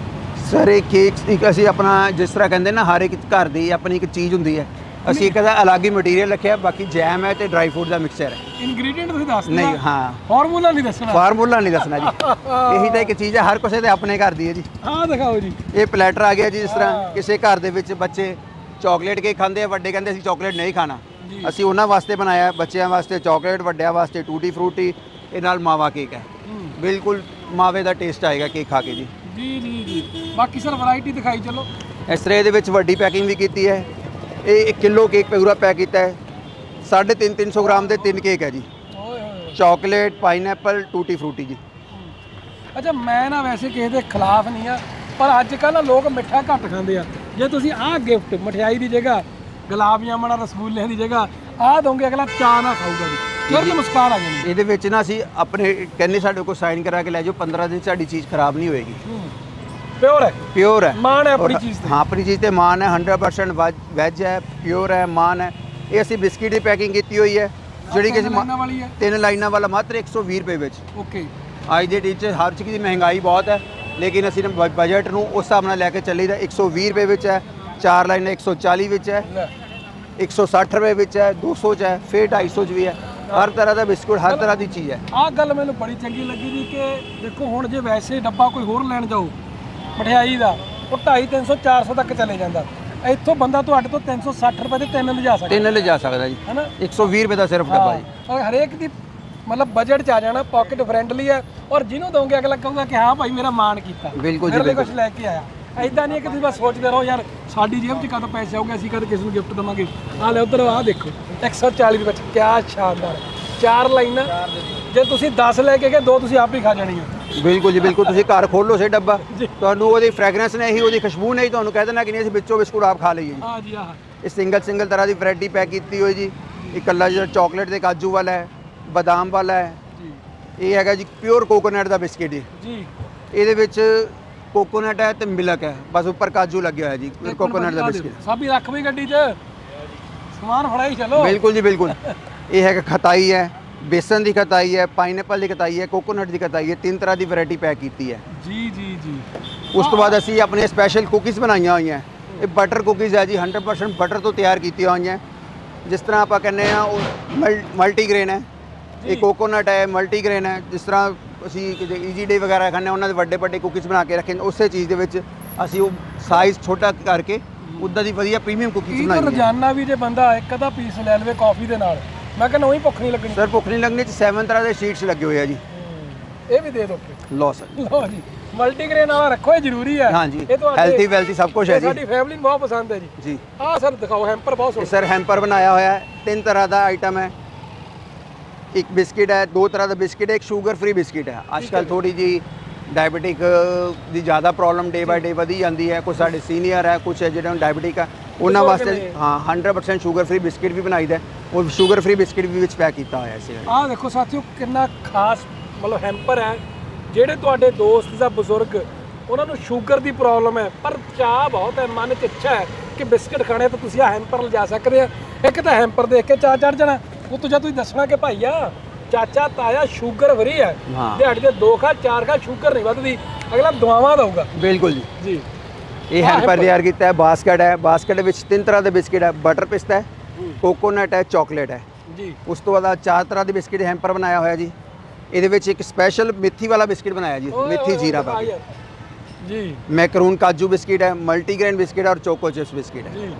ਸਰ ਇਹ ਕੇਕ ਇੱਕ ਅਸੀਂ ਆਪਣਾ ਜਿਸ ਤਰ੍ਹਾਂ ਕਹਿੰਦੇ ਨਾ ਹਰ ਇੱਕ ਘਰ ਦੀ ਆਪਣੀ ਇੱਕ ਚੀਜ਼ ਹੁੰਦੀ ਹੈ। ਅਸੀਂ ਇੱਕ ਦਾ ਅਲੱਗ ਹੀ ਮਟੀਰੀਅਲ ਰੱਖਿਆ ਬਾਕੀ ਜੈਮ ਹੈ ਤੇ ਡਰਾਈ ਫਰੂਟ ਦਾ ਮਿਕਸਚਰ ਹੈ। ਇਨਗਰੀਡੀਐਂਟ ਤੁਸੀਂ ਦੱਸ ਨਹੀਂ ਹਾਂ। ਫਾਰਮੂਲਾ ਨਹੀਂ ਦੱਸਣਾ। ਫਾਰਮੂਲਾ ਨਹੀਂ ਦੱਸਣਾ ਜੀ। ਇਹੀ ਤਾਂ ਇੱਕ ਚੀਜ਼ ਹੈ ਹਰ ਕਿਸੇ ਦੇ ਆਪਣੇ ਘਰ ਦੀ ਹੈ ਜੀ। ਆਹ ਦਿਖਾਓ ਜੀ। ਇਹ ਪਲੈਟਰ ਆ ਗਿਆ ਜੀ ਜਿਸ ਤਰ੍ਹਾਂ। ਕਿਸੇ ਘਰ ਦੇ ਵਿੱਚ ਬੱਚੇ ਚਾਕਲੇਟ ਕੇਕ ਖਾਂਦੇ ਆ ਵੱਡੇ ਕਹਿੰਦੇ ਅਸੀਂ ਚਾਕਲੇਟ ਨਹੀਂ ਖਾਣਾ। ਅਸੀਂ ਉਹਨਾਂ ਵਾਸਤੇ ਬਣਾਇਆ ਹੈ, ਬੱਚਿਆਂ ਵਾਸਤੇ ਚਾਕਲੇਟ ਵੱਡਿਆਂ ਵਾਸਤੇ ਟੂਟੀ ਫਰੂਟੀ ਇਹ ਨਾਲ ਮਾਵਾ ਕੇਕ ਹੈ। ਹੂੰ। ਬਿਲਕੁਲ ਮਾਵੇ ਦਾ ਟੇਸਟ ਆਏਗਾ ਕੇਕ ਖਾ ਕੇ ਜੀ। ਜੀ ਜੀ ਜੀ। ਬਾਕੀ ਸਰ ਵੈਰਾਈਟੀ ਦਿਖਾਈ ਚਲੋ। ਇਸ ਤਰ੍ਹਾਂ ਇਹਦੇ ਵਿੱਚ ਵੱਡੀ ਪੈਕਿੰਗ ਵੀ ਕੀਤੀ ਹੈ। ਇਹ 1 ਕਿਲੋ ਕੇਕ ਪੂਰਾ ਪੈਕ ਕੀਤਾ ਹੈ। 3.5 300 ਗ੍ਰਾਮ ਦੇ ਤਿੰਨ ਕੇਕ ਹੈ ਜੀ। ਓਏ ਹੋਏ ਚਾਕਲੇਟ ਪਾਈਨਐਪਲ ਟੂਟੀ ਫਰੂਟੀ ਜੀ। ਅੱਛਾ ਮੈਂ ਨਾ ਵੈਸੇ ਕਿਸੇ ਦੇ ਖਿਲਾਫ ਨਹੀਂ ਆ ਪਰ ਅੱਜ ਕੱਲ੍ਹ ਨਾ ਲੋਕ ਮਿੱਠਾ ਘੱਟ ਖਾਂਦੇ ਆ। ਜੇ ਤੁਸੀਂ ਆਹ ਗਿਫਟ ਮਠਿਆਈ ਦੀ ਜਗ੍ਹਾ ਗੁਲਾਬ ਜਾਮਣਾ ਰਸਗੁੱਲੇ ਦੀ ਜਗ੍ਹਾ ਆਹ ਦੋਗੇ ਅਗਲਾ ਚਾਹ ਨਾ ਖਾਊਗਾ ਜੀ। ਫਿਰ ਤੇ ਮੁਸਕਾਨ ਆ ਜਾਣੀ। ਇਹਦੇ ਵਿੱਚ ਨਾ ਅਸੀਂ ਆਪਣੇ ਕਹਿੰਦੇ ਸਾਡੇ ਕੋਲ ਸਾਈਨ ਕਰਾ ਕੇ ਲੈ ਜਾਓ 15 ਦਿਨ ਸਾਡੀ ਚੀਜ਼ ਖਰਾਬ ਨਹੀਂ ਹੋਏਗੀ। ਪਿਓਰ ਹੈ? ਪਿਓਰ ਹੈ। ਮਾਣ ਹੈ ਆਪਣੀ ਔਰ ਚੀਜ਼ ਤੇ। ਹਾਂ ਆਪਣੀ ਚੀਜ਼ ਤੇ ਮਾਨ ਹੈ 100% ਵੈਜ ਹੈ ਪਿਓਰ ਹੈ ਮਾਨ ਹੈ। ਇਹ ਅਸੀਂ ਬਿਸਕਿਟ ਦੀ ਪੈਕਿੰਗ ਕੀਤੀ ਹੋਈ ਹੈ ਜਿਹੜੀ ਕਿ ਅਸੀਂ ਲਾਈਨਾਂ ਵਾਲੀ ਹੈ? ਤਿੰਨ ਲਾਈਨਾਂ ਵਾਲਾ ਮਾਤਰ 120 ਰੁਪਏ ਵਿੱਚ। ਓਕੇ। ਅੱਜ ਦੇ ਟੀਚ ਹਰ ਚੀਜ਼ ਦੀ ਮਹਿੰਗਾਈ ਬਹੁਤ ਹੈ ਲੇਕਿਨ ਅਸੀਂ ਨੇ ਬਜਟ ਨੂੰ ਉਸ ਹਿਸਾਬ ਨਾਲ ਲੈ ਕੇ ਚੱਲੀਦਾ। 120 ਰੁਪਏ ਵਿੱਚ ਹੈ ਚਾਰ ਲਾਈਨਾਂ 140 ਵਿੱਚ ਹੈ ਲੈ। 160 ਰੁਪਏ ਵਿੱਚ ਹੈ 200 ਚ ਹੈ ਫਿਰ 250 ਚ ਵੀ ਹੈ। ਹਰ ਤਰ੍ਹਾਂ ਦਾ ਬਿਸਕੁਟ ਹਰ ਤਰ੍ਹਾਂ ਦੀ ਚੀਜ਼ ਹੈ। ਆਹ ਗੱਲ ਮੈਨੂੰ ਬੜੀ ਚੰਗੀ ਲੱਗੀ ਜੀ ਕਿ ਦੇਖੋ ਹੁਣ ਜੇ ਵੈਸੇ ਡੱਬਾ ਕੋਈ ਹੋਰ ਲੈਣ ਜਾਓ ਮਠਿਆਈ ਦਾ ਉਹ 250 300 400 ਤੱਕ ਚਲੇ ਜਾਂਦਾ। ਇੱਥੋਂ ਬੰਦਾ ਤੁਹਾਡੇ ਤੋਂ 360 ਰੁਪਏ ਦੇ ਤਿੰਨ ਲਿਜਾ ਸਕਦਾ। ਤਿੰਨ ਲੈ ਜਾ ਸਕਦਾ ਜੀ। ਹੈਨਾ? 120 ਰੁਪਏ ਦਾ ਸਿਰਫ ਡੱਬਾ ਜੀ। ਔਰ ਹਰੇਕ ਦੀ ਮਤਲਬ ਬਜਟ ਚ ਆ ਜਾਣਾ ਪਾਕਟ ਫ੍ਰੈਂਡਲੀ ਹੈ। ਔਰ ਜਿਹਨੂੰ ਦੋਗੇ ਅਗਲਾ ਕਹੂਗਾ ਕਿ ਹਾਂ ਭਾਈ ਮੇਰਾ ਮਾਣ ਕੀਤਾ। ਬਿਲਕੁਲ ਜੀ। ਕੁਝ ਲੈ ਕੇ ਆਇਆ। ਐਦਾਂ ਨਹੀਂ ਹੈ ਕਿ ਤੁਸੀਂ ਬਸ ਸੋਚਦੇ ਰਹੋ ਯਾਰ ਸਾਡੀ ਜੇਬ 'ਚ ਕਦੋਂ ਪੈਸੇ ਆਉਗੇ ਅਸੀਂ ਕਦ ਕਿਸੇ ਨੂੰ ਗਿਫਟ ਦਵਾਂਗੇ। ਆ ਲੈ ਉਧਰ ਆਹ ਦੇਖੋ 140 ਦੇ ਵਿੱਚ ਕੀ ਸ਼ਾਨਦਾਰ। ਚਾਰ ਲਾਈਨਾਂ ਜੇ ਤੁਸੀਂ 10 ਲੈ ਕੇ ਗਏ ਦੋ ਤੁਸੀਂ ਆਪ ਹੀ ਖਾ ਜਾਣੀਆਂ। ਬਿਲਕੁਲ ਜੀ ਬਿਲਕੁਲ। ਤੁਸੀਂ ਘਰ ਖੋਲੋ ਸੇ ਡੱਬਾ। ਤੁਹਾਨੂੰ ਉਹਦੀ ਫ੍ਰੈਗਰੈਂਸ ਨਹੀਂ ਉਹਦੀ ਖੁਸ਼ਬੂ ਨਹੀਂ ਤੁਹਾਨੂੰ ਕਹਿ ਦੇਣਾ ਕਿ ਨਹੀਂ ਅਸੀਂ ਵਿੱਚੋਂ ਬਿਸਕੁਟ ਆਪ ਖਾ ਲਈਏ ਜੀ। ਆ ਜੀ ਆਹ। ਇਹ ਸਿੰਗਲ ਸਿੰਗਲ ਤਰ੍ਹਾਂ ਦੀ ਵੈਰਾਈਟੀ ਪੈਕ ਕੀਤੀ ਹੋਈ ਜੀ। ਇਕੱਲਾ ਜਿਹੜਾ ਚਾਕਲੇਟ ਤੇ ਕਾਜੂ ਵਾਲਾ ਹੈ ਬਦਾਮ ਵਾਲਾ ਹੈ। ਜੀ। ਇਹ ਹੈਗਾ ਜੀ ਪਿਓਰ ਕੋਕੋਨਟ ਦਾ ਬਿਸਕਿਟ ਜੀ। ਜੀ। ਇਹਦੇ ਵਿੱਚ ਕੋਕੋਨਟ ਹੈ ਤੇ ਮਿਲਕ ਹੈ। ਬਸ ਉੱਪਰ ਕਾਜੂ ਲੱਗਿਆ ਹੋਇਆ ਜੀ ਕੋਕੋਨਟ ਦਾ ਬਿਸਕਿਟ। ਸਭ ਹੀ ਰੱਖ ਵੀ ਗੱਡੀ 'ਚ। ਸਮਾਨ ਫੜਾਈ ਚਲੋ। ਬਿਲਕੁਲ ਜੀ ਬਿਲਕੁਲ। ਇਹ ਹੈਗਾ ਖਤਾਈ ਹੈ। ਬੇਸਨ ਦੀ ਖਤਾਈ ਹੈ ਪਾਈਨਐਪਲ ਦੀ ਖਤਾਈ ਹੈ ਕੋਕੋਨਟ ਦੀ ਖਤਾਈ ਹੈ ਤਿੰਨ ਤਰ੍ਹਾਂ ਦੀ ਵੈਰਾਈਟੀ ਪੈਕ ਕੀਤੀ ਹੈ। ਜੀ ਜੀ ਜੀ। ਉਸ ਤੋਂ ਬਾਅਦ ਅਸੀਂ ਆਪਣੇ ਸਪੈਸ਼ਲ ਕੁਕੀਜ਼ ਬਣਾਈਆਂ ਹੋਈਆਂ। ਇਹ ਬਟਰ ਕੁਕੀਜ਼ ਹੈ ਜੀ 100% ਬਟਰ ਤੋਂ ਤਿਆਰ ਕੀਤੀਆਂ ਹੋਈਆਂ। ਜਿਸ ਤਰ੍ਹਾਂ ਆਪਾਂ ਕਹਿੰਦੇ ਆ ਉਹ ਮਲਟੀਗ੍ਰੇਨ ਹੈ। ਇਹ ਕੋਕੋਨਟ ਹੈ ਮਲਟੀਗ੍ਰੇਨ ਹੈ। ਜਿਸ ਤਰ੍ਹਾਂ ਅਸੀਂ ਈਜੀ ਡੇ ਵਗੈਰਾ ਹਾਂ ਉਹਨਾਂ ਦੇ ਵੱਡੇ ਵੱਡੇ ਕੁਕੀਜ਼ ਬਣਾ ਕੇ ਰੱਖੇ ਉਸੇ ਚੀਜ਼ ਦੇ ਵਿੱਚ ਅਸੀਂ ਉਹ ਸਾਈਜ਼ ਛੋਟਾ ਕਰਕੇ ਉੱਦਾਂ ਦੀ ਵਧੀਆ ਪ੍ਰੀਮੀਅਮ ਕੁਕੀਜ਼ ਬਣਾਈਆਂ। ਰੋਜ਼ਾਨਾ ਵੀ ਜੇ ਬੰਦਾ ਇੱਕ ਅੱਧਾ ਪੀਸ ਲੈ ਲਵੇ ਕਾਫੀ ਦੇ ਨਾਲ ਮੈਂ ਕਹਿੰਦਾ ਉਹੀ ਭੁੱਖ ਨਹੀਂ ਲੱਗਣੀ। ਸਰ ਭੁੱਖ ਨਹੀਂ ਲੱਗਣੀ ਚ 7 ਤਰ੍ਹਾਂ ਦੇ ਸ਼ੀਟਸ ਲੱਗੇ ਹੋਏ ਆ ਜੀ। ਇਹ ਵੀ ਦੇ ਦਿਓ ਲਓ ਸਰ। ਲਓ ਜੀ ਮਲਟੀਗ੍ਰੇਨ ਵਾਲਾ ਰੱਖੋ ਇਹ ਜ਼ਰੂਰੀ ਹੈ ਹਾਂਜੀ ਇਹ ਤੁਹਾਡੇ- ਹੈਲਥੀ ਵੈਲਥੀ ਸਭ ਕੁਝ ਹੈ ਜੀ। ਸਾਡੀ ਫੈਮਿਲੀ ਨੂੰ ਬਹੁਤ ਪਸੰਦ ਹੈ ਜੀ। ਜੀ। ਆਹ ਸਰ ਦਿਖਾਓ ਹੈਂਪਰ ਬਹੁਤ ਸੋਹਣਾ। ਸਰ ਹੈਂਪਰ ਬਣਾਇਆ ਹੋਇਆ ਹੈ ਤਿੰਨ ਤਰ੍ਹਾਂ ਦਾ ਆਈਟਮ ਹੈ। ਇੱਕ ਬਿਸਕਿਟ ਹੈ ਦੋ ਤਰ੍ਹਾਂ ਦਾ ਬਿਸਕਿਟ ਹੈ ਇੱਕ ਸ਼ੂਗਰ ਫ੍ਰੀ ਬਿਸਕਿਟ ਹੈ। ਅੱਜ ਕੱਲ ਥੋੜੀ ਜੀ। ਡਾਇਬੀਟਿਕ ਦੀ ਜ਼ਿਆਦਾ ਪ੍ਰੋਬਲਮ ਡੇ ਬਾਈ ਡੇ ਵਧੀ ਜਾਂਦੀ ਹੈ ਕੁਝ ਸਾਡੇ ਸੀਨੀਅਰ ਹੈ ਕੁਝ ਜਿਹੜੇ ਹੁਣ ਡਾਇਬੀਟਿਕ ਆ। ਉਹਨਾਂ ਵਾਸਤੇ। ਹਾਂ 100% ਸ਼ੂਗਰ ਫ੍ਰੀ ਬਿਸਕਿਟ ਵੀ ਬਣਾਈਦਾ। ਉਹ ਸ਼ੂਗਰ ਫ੍ਰੀ ਬਿਸਕਿਟ ਵੀ ਵਿੱਚ ਪੈਕ ਕੀਤਾ ਹੋਇਆ ਸੀ। ਆਹ ਦੇਖੋ ਸਾਥੀਓ ਕਿੰਨਾ ਖਾਸ ਮਤਲਬ ਹੈਂਪਰ ਹੈ। ਜਿਹੜੇ ਤੁਹਾਡੇ ਦੋਸਤ ਜਾਂ ਬਜ਼ੁਰਗ ਉਹਨਾਂ ਨੂੰ ਸ਼ੂਗਰ ਦੀ ਪ੍ਰੋਬਲਮ ਹੈ। ਪਰ ਚਾਹ ਬਹੁਤ ਹੈ ਮਨ 'ਚ ਇੱਛਾ ਹੈ ਕਿ ਬਿਸਕਟ ਖਾਣੇ ਤਾਂ ਤੁਸੀਂ ਆ ਹੈਂਪਰ ਲਿਜਾ ਸਕਦੇ ਆ। ਇੱਕ ਤਾਂ ਹੈਂਪਰ ਦੇਖ ਕੇ ਚਾਹ ਚੜ ਜਾਣਾ। ਉਹ ਤੋਂ ਜਦ ਤੁਸੀਂ ਦੱਸਣਾ ਕਿ ਭਾਈਆ ਚਾਚਾ ਤਾਇਆ ਸ਼ੂਗਰ ਫਰੀ ਹੈ। ਹਾਂ। ਦਿਹਾੜੀ ਦੇ ਦੋ ਖਾ ਚਾਰ ਖਾ ਸ਼ੂਗਰ ਨਹੀਂ ਵੱਧਦੀ। ਅਗਲਾ ਦਵਾਵਾਂ ਦਊਗਾ। ਬਿਲਕੁਲ ਜੀ। ਜੀ। ਇਹ ਹੈਂਪਰ। ਤਿਆਰ ਕੀਤਾ ਹੈ ਬਾਸਕਟ ਹੈ। ਬਾਸਕਟ ਵਿੱਚ ਤਿੰਨ ਤਰ੍ਹਾਂ ਦੇ ਬਿਸਕਿਟ ਹੈ ਬਟਰ ਪਿਸਤਾ ਹੈ ਕੋਕੋਨਟ ਹੈ ਚਾਕਲੇਟ ਹੈ। ਜੀ। ਉਸ ਤੋਂ ਬਾਅਦ ਆਹ ਚਾਰ ਤਰ੍ਹਾਂ ਦੇ ਬਿਸਕਿਟ ਹੈਂਪਰ ਬਣਾਇਆ ਹੋਇਆ ਜੀ। ਇਹਦੇ ਵਿੱਚ ਇੱਕ ਸਪੈਸ਼ਲ ਮੇਥੀ ਵਾਲਾ ਬਿਸਕਿਟ ਬਣਾਇਆ ਜੀ ਓਏ ਜੀਰਾ ਪਾ ਕੇ। ਜੀ। ਮੈਕਰੂਨ ਕਾਜੂ ਬਿਸਕਿਟ ਹੈ ਮਲਟੀਗ੍ਰੇਨ ਬਿਸਕਿਟ ਹੈ ਔਰ ਚੋਕੋ ਚਿਪਸ ਬਿਸਕਿਟ ਹੈ। ਜੀ।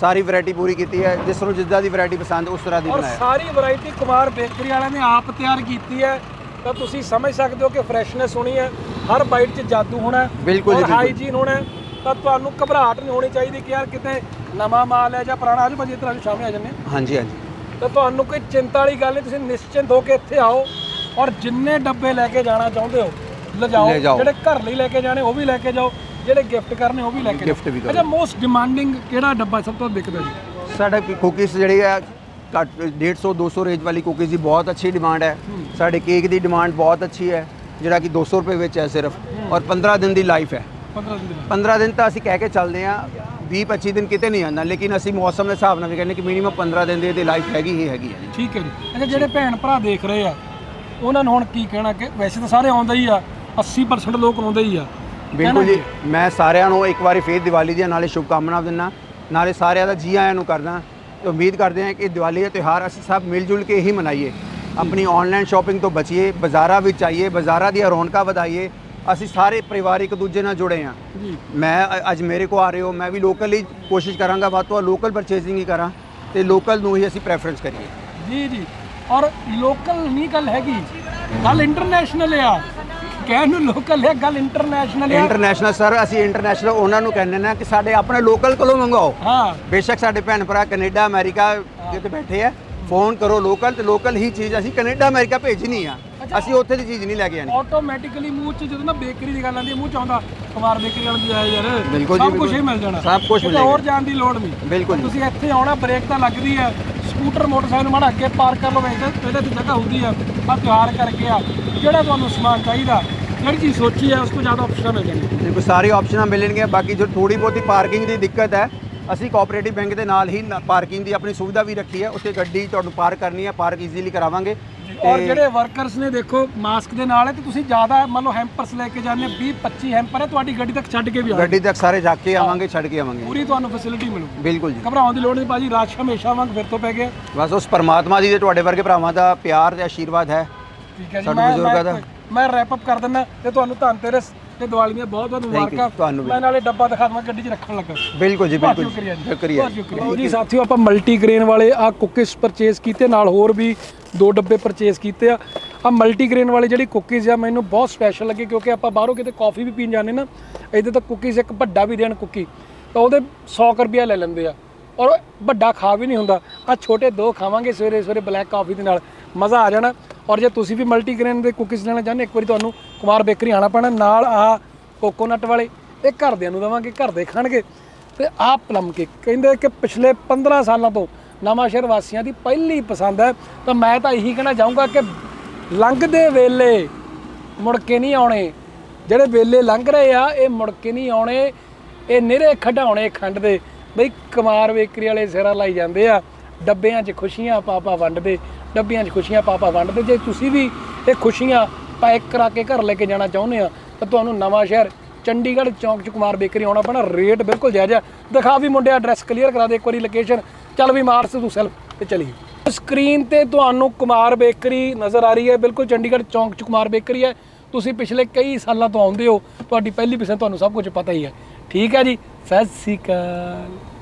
ਸਾਰੀ ਵੈਰਾਈਟੀ ਪੂਰੀ ਕੀਤੀ ਹੈ ਜਿਸ ਨੂੰ ਜਿੱਦਾਂ ਦੀ ਵੈਰਾਈਟੀ ਪਸੰਦ ਉਸ ਤਰ੍ਹਾਂ ਦੀ ਔਰ ਬਣਾਇਆ। ਸਾਰੀ ਵੈਰਾਈਟੀ ਕੁਮਾਰ ਬੇਕਰੀ ਵਾਲਿਆਂ ਨੇ ਆਪ ਤਿਆਰ ਕੀਤੀ ਹੈ। ਤਾਂ ਤੁਸੀਂ ਸਮਝ ਸਕਦੇ ਹੋ ਕਿ ਫਰੈਸ਼ਨੈਸ ਹੋਣੀ ਹੈ ਹਰ ਬਾਈਟ 'ਚ ਜਾਦੂ ਹੋਣਾ ਹੈ ਬਿਲਕੁਲ ਜੀ, ਔਰ ਬਿਲਕੁਲ। ਹਾਈਜੀਨ ਹੋਣਾ ਹੈ। ਤਾਂ ਤੁਹਾਨੂੰ ਘਬਰਾਹਟ ਨਹੀਂ ਹੋਣੀ ਚਾਹੀਦੀ ਕਿ ਯਾਰ ਕਿਤੇ ਨਵਾਂ ਮਾਲ ਹੈ ਜਾਂ ਪੁਰਾਣਾ ਆਜੋ ਭਾਜੀ ਆਜੋ ਸ਼ਾਮੇ ਆ ਜੰਨੇ ਹਾਂਜੀ ਹਾਂਜੀ। ਤਾਂ ਤੁਹਾਨੂੰ ਕੋਈ ਚਿੰਤਾ ਵਾਲੀ ਗੱਲ ਨਹੀਂ ਤੁਸੀਂ ਨਿਸ਼ਚਿੰਤ ਹੋ ਕੇ ਇੱਥੇ ਆਓ ਔਰ ਜਿੰਨੇ ਡੱਬੇ ਲੈ ਕੇ ਜਾਣਾ ਚਾਹੁੰਦੇ ਹੋ ਲਿਜਾਓ। ਲੈ ਜਾਓ। ਜਿਹੜੇ ਘਰ ਲਈ ਲੈ ਕੇ ਜਾਣੇ ਉਹ ਵੀ ਲੈ ਕੇ ਜਾਓ। ਜਿਹੜੇ ਗਿਫਟ ਕਰਨੇ ਉਹ ਵੀ ਲੈ ਕੇ Gift ਵੀ ਕਰੋ। ਅੱਛਾ ਮੋਸਟ ਡਿਮਾਂਡਿੰਗ ਕਿਹੜਾ ਡੱਬਾ ਸਭ ਤੋਂ ਵਿਕਦਾ ਜੀ? ਸਾਡਾ ਕੁਕੀਜ਼ ਜਿਹੜੀ ਹੈ ਘੱਟ 150 200 ਰੇਂਜ ਵਾਲੀ ਕੁਕੀਜ਼ ਦੀ ਬਹੁਤ ਅੱਛੀ ਡਿਮਾਂਡ ਹੈ। ਸਾਡੇ ਕੇਕ ਦੀ ਡਿਮਾਂਡ ਬਹੁਤ ਅੱਛੀ ਹੈ ਜਿਹੜਾ ਕਿ 200 ਰੁਪਏ ਵਿੱਚ ਹੈ ਸਿਰਫ। ਔਰ 15 ਦਿਨ ਦੀ ਲਾਈਫ ਹੈ। 15 ਦਿਨ 15 ਦਿਨ ਤਾਂ ਅਸੀਂ ਕਹਿ ਕੇ ਚੱਲਦੇ ਆ 20 25 ਦਿਨ ਕਿਤੇ ਨਹੀਂ ਆਉਂਦਾ ਲੇਕਿਨ ਅਸੀਂ ਮੌਸਮ ਦੇ ਹਿਸਾਬ ਨਾਲ ਵੀ ਕਹਿੰਦੇ ਕਿ ਮਿਨੀਮਮ 15 ਦਿਨ ਦੀ ਇਹਦੀ ਲਾਈਫ ਹੈਗੀ ਹੀ ਹੈਗੀ ਹੈ ਜੀ। ਠੀਕ ਹੈ ਜੀ। ਅੱਛਾ ਜਿਹੜੇ ਭੈਣ ਭਰਾ ਦੇਖ ਰਹੇ ਆ ਉਹਨਾਂ ਨੂੰ ਹੁਣ ਕੀ ਕਹਿਣਾ ਕਿ ਵੈਸੇ ਤਾਂ ਸਾਰੇ ਆਉਂਦੇ ਹੀ ਆ 80% ਲੋਕ ਆਉਂਦੇ ਹੀ ਆ। ਬਿਲਕੁਲ ਜੀ ਮੈਂ ਸਾਰਿਆਂ ਨੂੰ ਇੱਕ ਵਾਰੀ ਫੇਰ ਦੀਵਾਲੀ ਦੀਆਂ ਨਾਲੇ ਸ਼ੁਭ ਕਾਮਨਾ ਦਿੰਦਾ ਨਾਲੇ ਸਾਰਿਆਂ ਦਾ ਜੀ ਆਇਆਂ ਨੂੰ ਕਰਦਾ ਤੇ ਉਮੀਦ ਕਰਦੇ ਹਾਂ ਕਿ ਦੀਵਾਲੀ ਦਾ ਤਿਉਹਾਰ ਅਸੀਂ ਸਭ ਮਿਲ ਜੁਲ ਕੇ ਹੀ ਮਨਾਈਏ। ਆਪਣੀ ਆਨਲਾਈਨ ਸ਼ਾਪਿੰਗ ਤੋਂ ਬਚੀਏ ਬਾਜ਼ਾਰਾਂ ਵਿੱਚ ਆਈਏ ਬਾਜ਼ਾਰਾਂ ਦੀਆਂ ਰੌਣਕਾਂ ਵਧਾਈਏ ਅਸੀਂ ਸਾਰੇ ਪਰਿਵਾਰ ਇੱਕ ਦੂਜੇ ਨਾਲ ਜੁੜੇ ਜੀ। ਮੈਂ ਅ- ਅੱਜ ਮੇਰੇ ਕੋ ਆ ਰਹੇ ਹੋ ਮੈਂ ਵੀ ਲੋਕਲ ਹੀ ਕੋਸ਼ਿਸ਼ ਕਰਾਂਗਾ ਵੱਧ ਤੋਂ ਲੋਕਲ ਪਰਚੇਸਿੰਗ ਹੀ ਕਰਾਂ ਤੇ ਲੋਕਲ ਨੂੰ ਹੀ ਅਸੀਂ ਪ੍ਰੈਫਰੈਂਸ ਕਰੀਏ। ਜੀ ਜੀ। ਔਰ ਲੋਕਲ ਨਹੀਂ ਗੱਲ ਹੈਗੀ ਗੱਲ ਇੰਟਰਨੈਸ਼ਨਲ ਆ। ਕਹਿਣ ਨੂੰ ਲੋਕਲ ਹੈ ਗੱਲ ਇੰਟਰਨੈਸ਼ਨਲ ਆ। ਇੰਟਰਨੈਸ਼ਨਲ ਸਰ ਅਸੀਂ ਇੰਟਰਨੈਸ਼ਨਲ ਉਹਨਾਂ ਨੂੰ ਕਹਿੰਦੇ ਨੇ ਕਿ ਸਾਡੇ ਆਪਣੇ ਲੋਕਲ ਕੋਲੋਂ ਮੰਗਵਾਓ। ਹਾਂ। ਬੇਸ਼ੱਕ ਸਾਡੇ ਭੈਣ ਭਰਾ ਕੈਨੇਡਾ ਅਮਰੀਕਾ ਜਿੱਥੇ ਬੈਠੇ ਆ ਫੋਨ ਕਰੋ ਲੋਕਲ ਤੇ ਲੋਕਲ ਹੀ ਚੀਜ਼ ਅਸੀਂ ਕੈਨੇਡਾ ਅਮਰੀਕਾ ਭੇਜਣੀ ਆ। ਅਸੀਂ ਉੱਥੇ ਦੀ ਚੀਜ਼ ਨਹੀਂ ਲੈ ਕੇ ਆਣੀ ਆਟੋਮੈਟਿਕਲੀ ਮੂੰਹ 'ਚ ਜਦੋਂ ਨਾ ਬੇਕਰੀ ਦੀ ਗੱਲ ਆਉਂਦੀ ਹੈ ਮੂੰਹ 'ਚ ਆਉਂਦਾ ਕੁਮਾਰ ਬੇਕਰੀ ਵਾਲਾ ਆਇਆ ਯਾਰ ਬਿਲਕੁਲ ਜੀ, ਸਭ ਕੁਝ ਹੀ। ਮਿਲ ਜਾਣਾ। ਸਭ ਕੁਛ ਕਿਤੇ ਮਿਲੇਗਾ। ਹੋਰ ਜਾਣ ਦੀ ਲੋੜ ਨਹੀਂ। ਬਿਲਕੁਲ ਜੀ। ਤੁਸੀਂ ਇੱਥੇ ਆਉਣਾ ਬ੍ਰੇਕ ਤਾਂ ਲੱਗਦੀ ਹੈ। ਸਕੂਟਰ ਮੋਟਰਸਾਈਕਲ ਮਾੜਾ ਅੱਗੇ ਪਾਰਕ ਕਰ ਲਓ ਇਹਦੇ ਇਹਦੇ ਤੇ ਜਗ੍ਹਾ ਹੁੰਦੀ ਆ। ਆ ਤਿਉਹਾਰ ਕਰਕੇ ਆ। ਜਿਹੜਾ ਤੁਹਾਨੂੰ ਸਮਾਨ ਚਾਹੀਦਾ ਜਿਹੜੀ ਚੀਜ਼ ਸੋਚੀ ਹੈ ਉਸ ਤੋਂ ਜ਼ਿਆਦਾ ਆਪਸ਼ਨ ਮਿਲ ਜਾਣਗੀਆਂ ਦੇਖੋ ਸਾਰੀ ਆਪਸ਼ਨਾਂ ਮਿਲਣਗੀਆਂ ਬਾਕੀ ਜੋ ਥੋੜੀ ਬਹੁਤੀ ਪਾਰਕਿੰਗ ਦੀ ਦਿੱਕਤ ਹੈ ਅਸੀਂ ਕੋਆਪਰੇਟਿਵ ਬੈਂਕ ਦੇ ਨਾਲ ਹੀ ਪਾਰਕਿੰਗ ਦੀ ਆਪਣੀ ਸੁਵਿਧਾ ਵੀ ਰੱਖੀ ਹੈ। ਉੱਥੇ ਗੱਡੀ ਤੁਹਾਨੂੰ ਪਾਰਕ ਕਰਨੀ ਹੈ ਪਾਰਕ ਈਜ਼ੀਲੀ ਕਰਾਵਾਂਗੇ। ਔਰ ਜਿਹੜੇ ਵਰਕਰਸ ਨੇ ਦੇਖੋ ਮਾਸਕ ਦੇ ਨਾਲ ਹੈ ਤੇ ਤੁਸੀਂ ਜ਼ਿਆਦਾ ਮੰਨ ਲਓ ਹੈਂਪਰਸ ਲੈ ਕੇ ਜਾਂਦੇ 20 25 ਹੈਂਪਰ ਹੈ ਤੁਹਾਡੀ ਗੱਡੀ ਤੱਕ ਛੱਡ ਕੇ ਵੀ ਆ ਗੱਡੀ ਤੱਕ ਸਾਰੇ ਜਾ ਕੇ ਆਵਾਂਗੇ ਛੱਡ ਕੇ ਆਵਾਂਗੇ। ਪੂਰੀ ਤੁਹਾਨੂੰ ਫੈਸਿਲਿਟੀ ਮਿਲੂਗੀ। ਬਿਲਕੁਲ ਜੀ। ਘਬਰਾਉਣ ਦੀ ਲੋੜ ਨਹੀਂ ਭਾਜੀ ਰਸ਼ ਹਮੇਸ਼ਾ ਵਾਂਗ ਫਿਰ ਤੋਂ ਪੈ ਗਿਆ। ਬਸ ਉਸ ਪਰਮਾਤਮਾ ਦੀ ਤੇ ਤੁਹਾਡੇ ਵਰਗੇ ਭਰਾਵਾਂ ਦਾ ਪਿਆਰ ਤੇ ਆਸ਼ੀਰਵਾਦ ਹੈ। ਠੀਕ ਹੈ ਜੀ ਮੈਂ ਮੈਂ- ਦਾ। ਰੈਪ ਅਪ ਕਰ ਦਿੰਦਾ ਤੇ ਤੁਹਾਨੂੰ ਧੰਤੇਰਸ ਤੇ ਦੀਵਾਲੀ ਦੀਆਂ ਬਹੁਤ ਬਹੁਤ ਮੁਬਾਰਕਾਂ। ਤੁਹਾਨੂੰ ਵੀ। ਮੈਂ ਨਾਲੇ ਡੱਬਾ ਦਿਖਾ ਦਵਾਂ ਗੱਡੀ 'ਚ ਰੱਖਣ ਲੱਗਾ। ਬਿਲਕੁਲ ਜੀ ਬਿਲਕੁਲ ਸ਼ੁਕਰੀਆ ਜੀ। ਸ਼ੁਕਰੀਆ ਬਹੁਤ ਸ਼ੁਕਰੀਆ। ਜੀ ਸਾਥੀਓ ਆਪਾਂ ਮਲਟੀ ਗ੍ਰੇਨ ਵਾਲੇ ਆ ਕੁਕੀਜ਼ ਪਰਚੇਸ ਕੀਤੇ ਨਾਲ ਹੋਰ ਵੀ ਦੋ ਡੱਬੇ ਪਰਚੇਸ ਕੀਤੇ ਆ। ਆ ਮਲਟੀ ਗ੍ਰੇਨ ਵਾਲੀ ਜਿਹੜੀ ਕੁਕੀਜ਼ ਆ ਮੈਨੂੰ ਬਹੁਤ ਸਪੈਸ਼ਲ ਲੱਗੇ ਕਿਉਂਕਿ ਆਪਾਂ ਬਾਹਰੋਂ ਕਿਤੇ ਕਾਫੀ ਵੀ ਪੀਣ ਜਾਂਦੇ ਨਾ ਇਹਦੇ ਤਾਂ ਕੁਕੀਜ਼ ਇੱਕ ਵੱਡਾ ਵੀ ਦੇਣ ਕੁਕੀ ਤਾਂ ਉਹਦੇ 100 ਕੁ ਰੁਪਿਆ ਲੈ ਲੈਂਦੇ ਆ। ਔਰ ਵੱਡਾ ਖਾ ਵੀ ਨਹੀਂ ਹੁੰਦਾ। ਆ ਛੋਟੇ ਦੋ ਖਾਵਾਂਗੇ ਸਵੇਰੇ ਸਵੇਰੇ ਬਲੈਕ ਕਾਫੀ ਦੇ ਨਾਲ। ਮਜ਼ਾ ਆ ਜਾਣਾ। ਔਰ ਜੇ ਤੁਸੀਂ ਵੀ ਮਲਟੀਗ੍ਰੇਨ ਦੇ ਕੁਕੀਜ਼ ਲੈਣਾ ਚਾਹੁੰਦੇ, ਇੱਕ ਵਾਰੀ ਤੁਹਾਨੂੰ ਕੁਮਾਰ ਬੇਕਰੀ ਆਣਾ ਪੈਣਾ, ਨਾਲ ਆ ਕੋਕੋਨਟ ਵਾਲੇ। ਇਹ ਘਰਦਿਆਂ ਨੂੰ ਦੇਵਾਂਗੇ, ਘਰ ਦੇ ਖਾਣਗੇ। ਤੇ ਆਹ ਪਲਮ ਕੇਕ ਕਹਿੰਦੇ ਕਿ ਪਿਛਲੇ 15 ਸਾਲਾਂ ਤੋਂ ਨਵਾਂ ਸ਼ਹਿਰ ਵਾਸੀਆਂ ਦੀ ਪਹਿਲੀ ਪਸੰਦ ਹੈ। ਤਾਂ ਮੈਂ ਤਾਂ ਇਹੀ ਕਹਿਣਾ ਚਾਹੂੰਗਾ ਕਿ ਲੰਘਦੇ ਵੇਲੇ ਮੁੜ ਕੇ ਨਹੀਂ ਆਉਣੇ। ਜਿਹੜੇ ਵੇਲੇ ਲੰਘ ਰਹੇ ਆ, ਇਹ ਮੁੜ ਕੇ ਨਹੀਂ ਆਉਣੇ। ਇਹ ਨਿਹਰੇ ਖਡਾਉਣੇ ਖੰਡ ਦੇ। ਬਈ ਕੁਮਾਰ ਬੇਕਰੀ ਵਾਲੇ ਸਿਰਾ ਲਾਈ ਜਾਂਦੇ ਆ, ਡੱਬਿਆਂ 'ਚ ਖੁਸ਼ੀਆਂ ਪਾਪਾ ਵੰਡਦੇ। ਡੱਬੀਆਂ 'ਚ ਖੁਸ਼ੀਆਂ ਪਾਪਾ ਵੰਡਦੇ। ਜੇ ਤੁਸੀਂ ਵੀ ਇਹ ਖੁਸ਼ੀਆਂ ਪੈਕ ਕਰਾ ਕੇ ਘਰ ਲੈ ਕੇ ਜਾਣਾ ਚਾਹੁੰਦੇ ਆ, ਤਾਂ ਤੁਹਾਨੂੰ ਨਵਾਂ ਸ਼ਹਿਰ ਚੰਡੀਗੜ੍ਹ ਚੌਂਕ 'ਚ ਕੁਮਾਰ ਬੇਕਰੀ ਆਉਣਾ ਪੈਣਾ। ਰੇਟ ਬਿਲਕੁਲ ਜਾਇਜ਼ ਆ। ਦਿਖਾ ਵੀ ਮੁੰਡੇ ਐਡਰੈਸ ਕਲੀਅਰ ਕਰਾ ਦੇ ਇੱਕ ਵਾਰੀ ਲੋਕੇਸ਼ਨ ਚੱਲ ਵੀ ਮਾਰਸ ਤੂੰ ਸੈਲਫ ਤੇ ਚਲੀ ਸਕਰੀਨ ਤੇ ਤੁਹਾਨੂੰ ਕੁਮਾਰ ਬੇਕਰੀ ਨਜ਼ਰ ਆ ਰਹੀ ਹੈ। ਬਿਲਕੁਲ ਚੰਡੀਗੜ੍ਹ ਚੌਂਕ 'ਚ ਕੁਮਾਰ ਬੇਕਰੀ ਹੈ। ਤੁਸੀਂ ਪਿਛਲੇ ਕਈ ਸਾਲਾਂ ਤੋਂ ਆਉਂਦੇ ਹੋ। ਤੁਹਾਡੀ ਪਹਿਲੀ ਪਸੰਦ ਤੁਹਾਨੂੰ ਸਭ ਕੁਝ ਪਤਾ ਹੀ ਹੈ। ਠੀਕ ਹੈ ਜੀ। ਸਤਿ ਸ਼੍ਰੀ ਅਕਾਲ।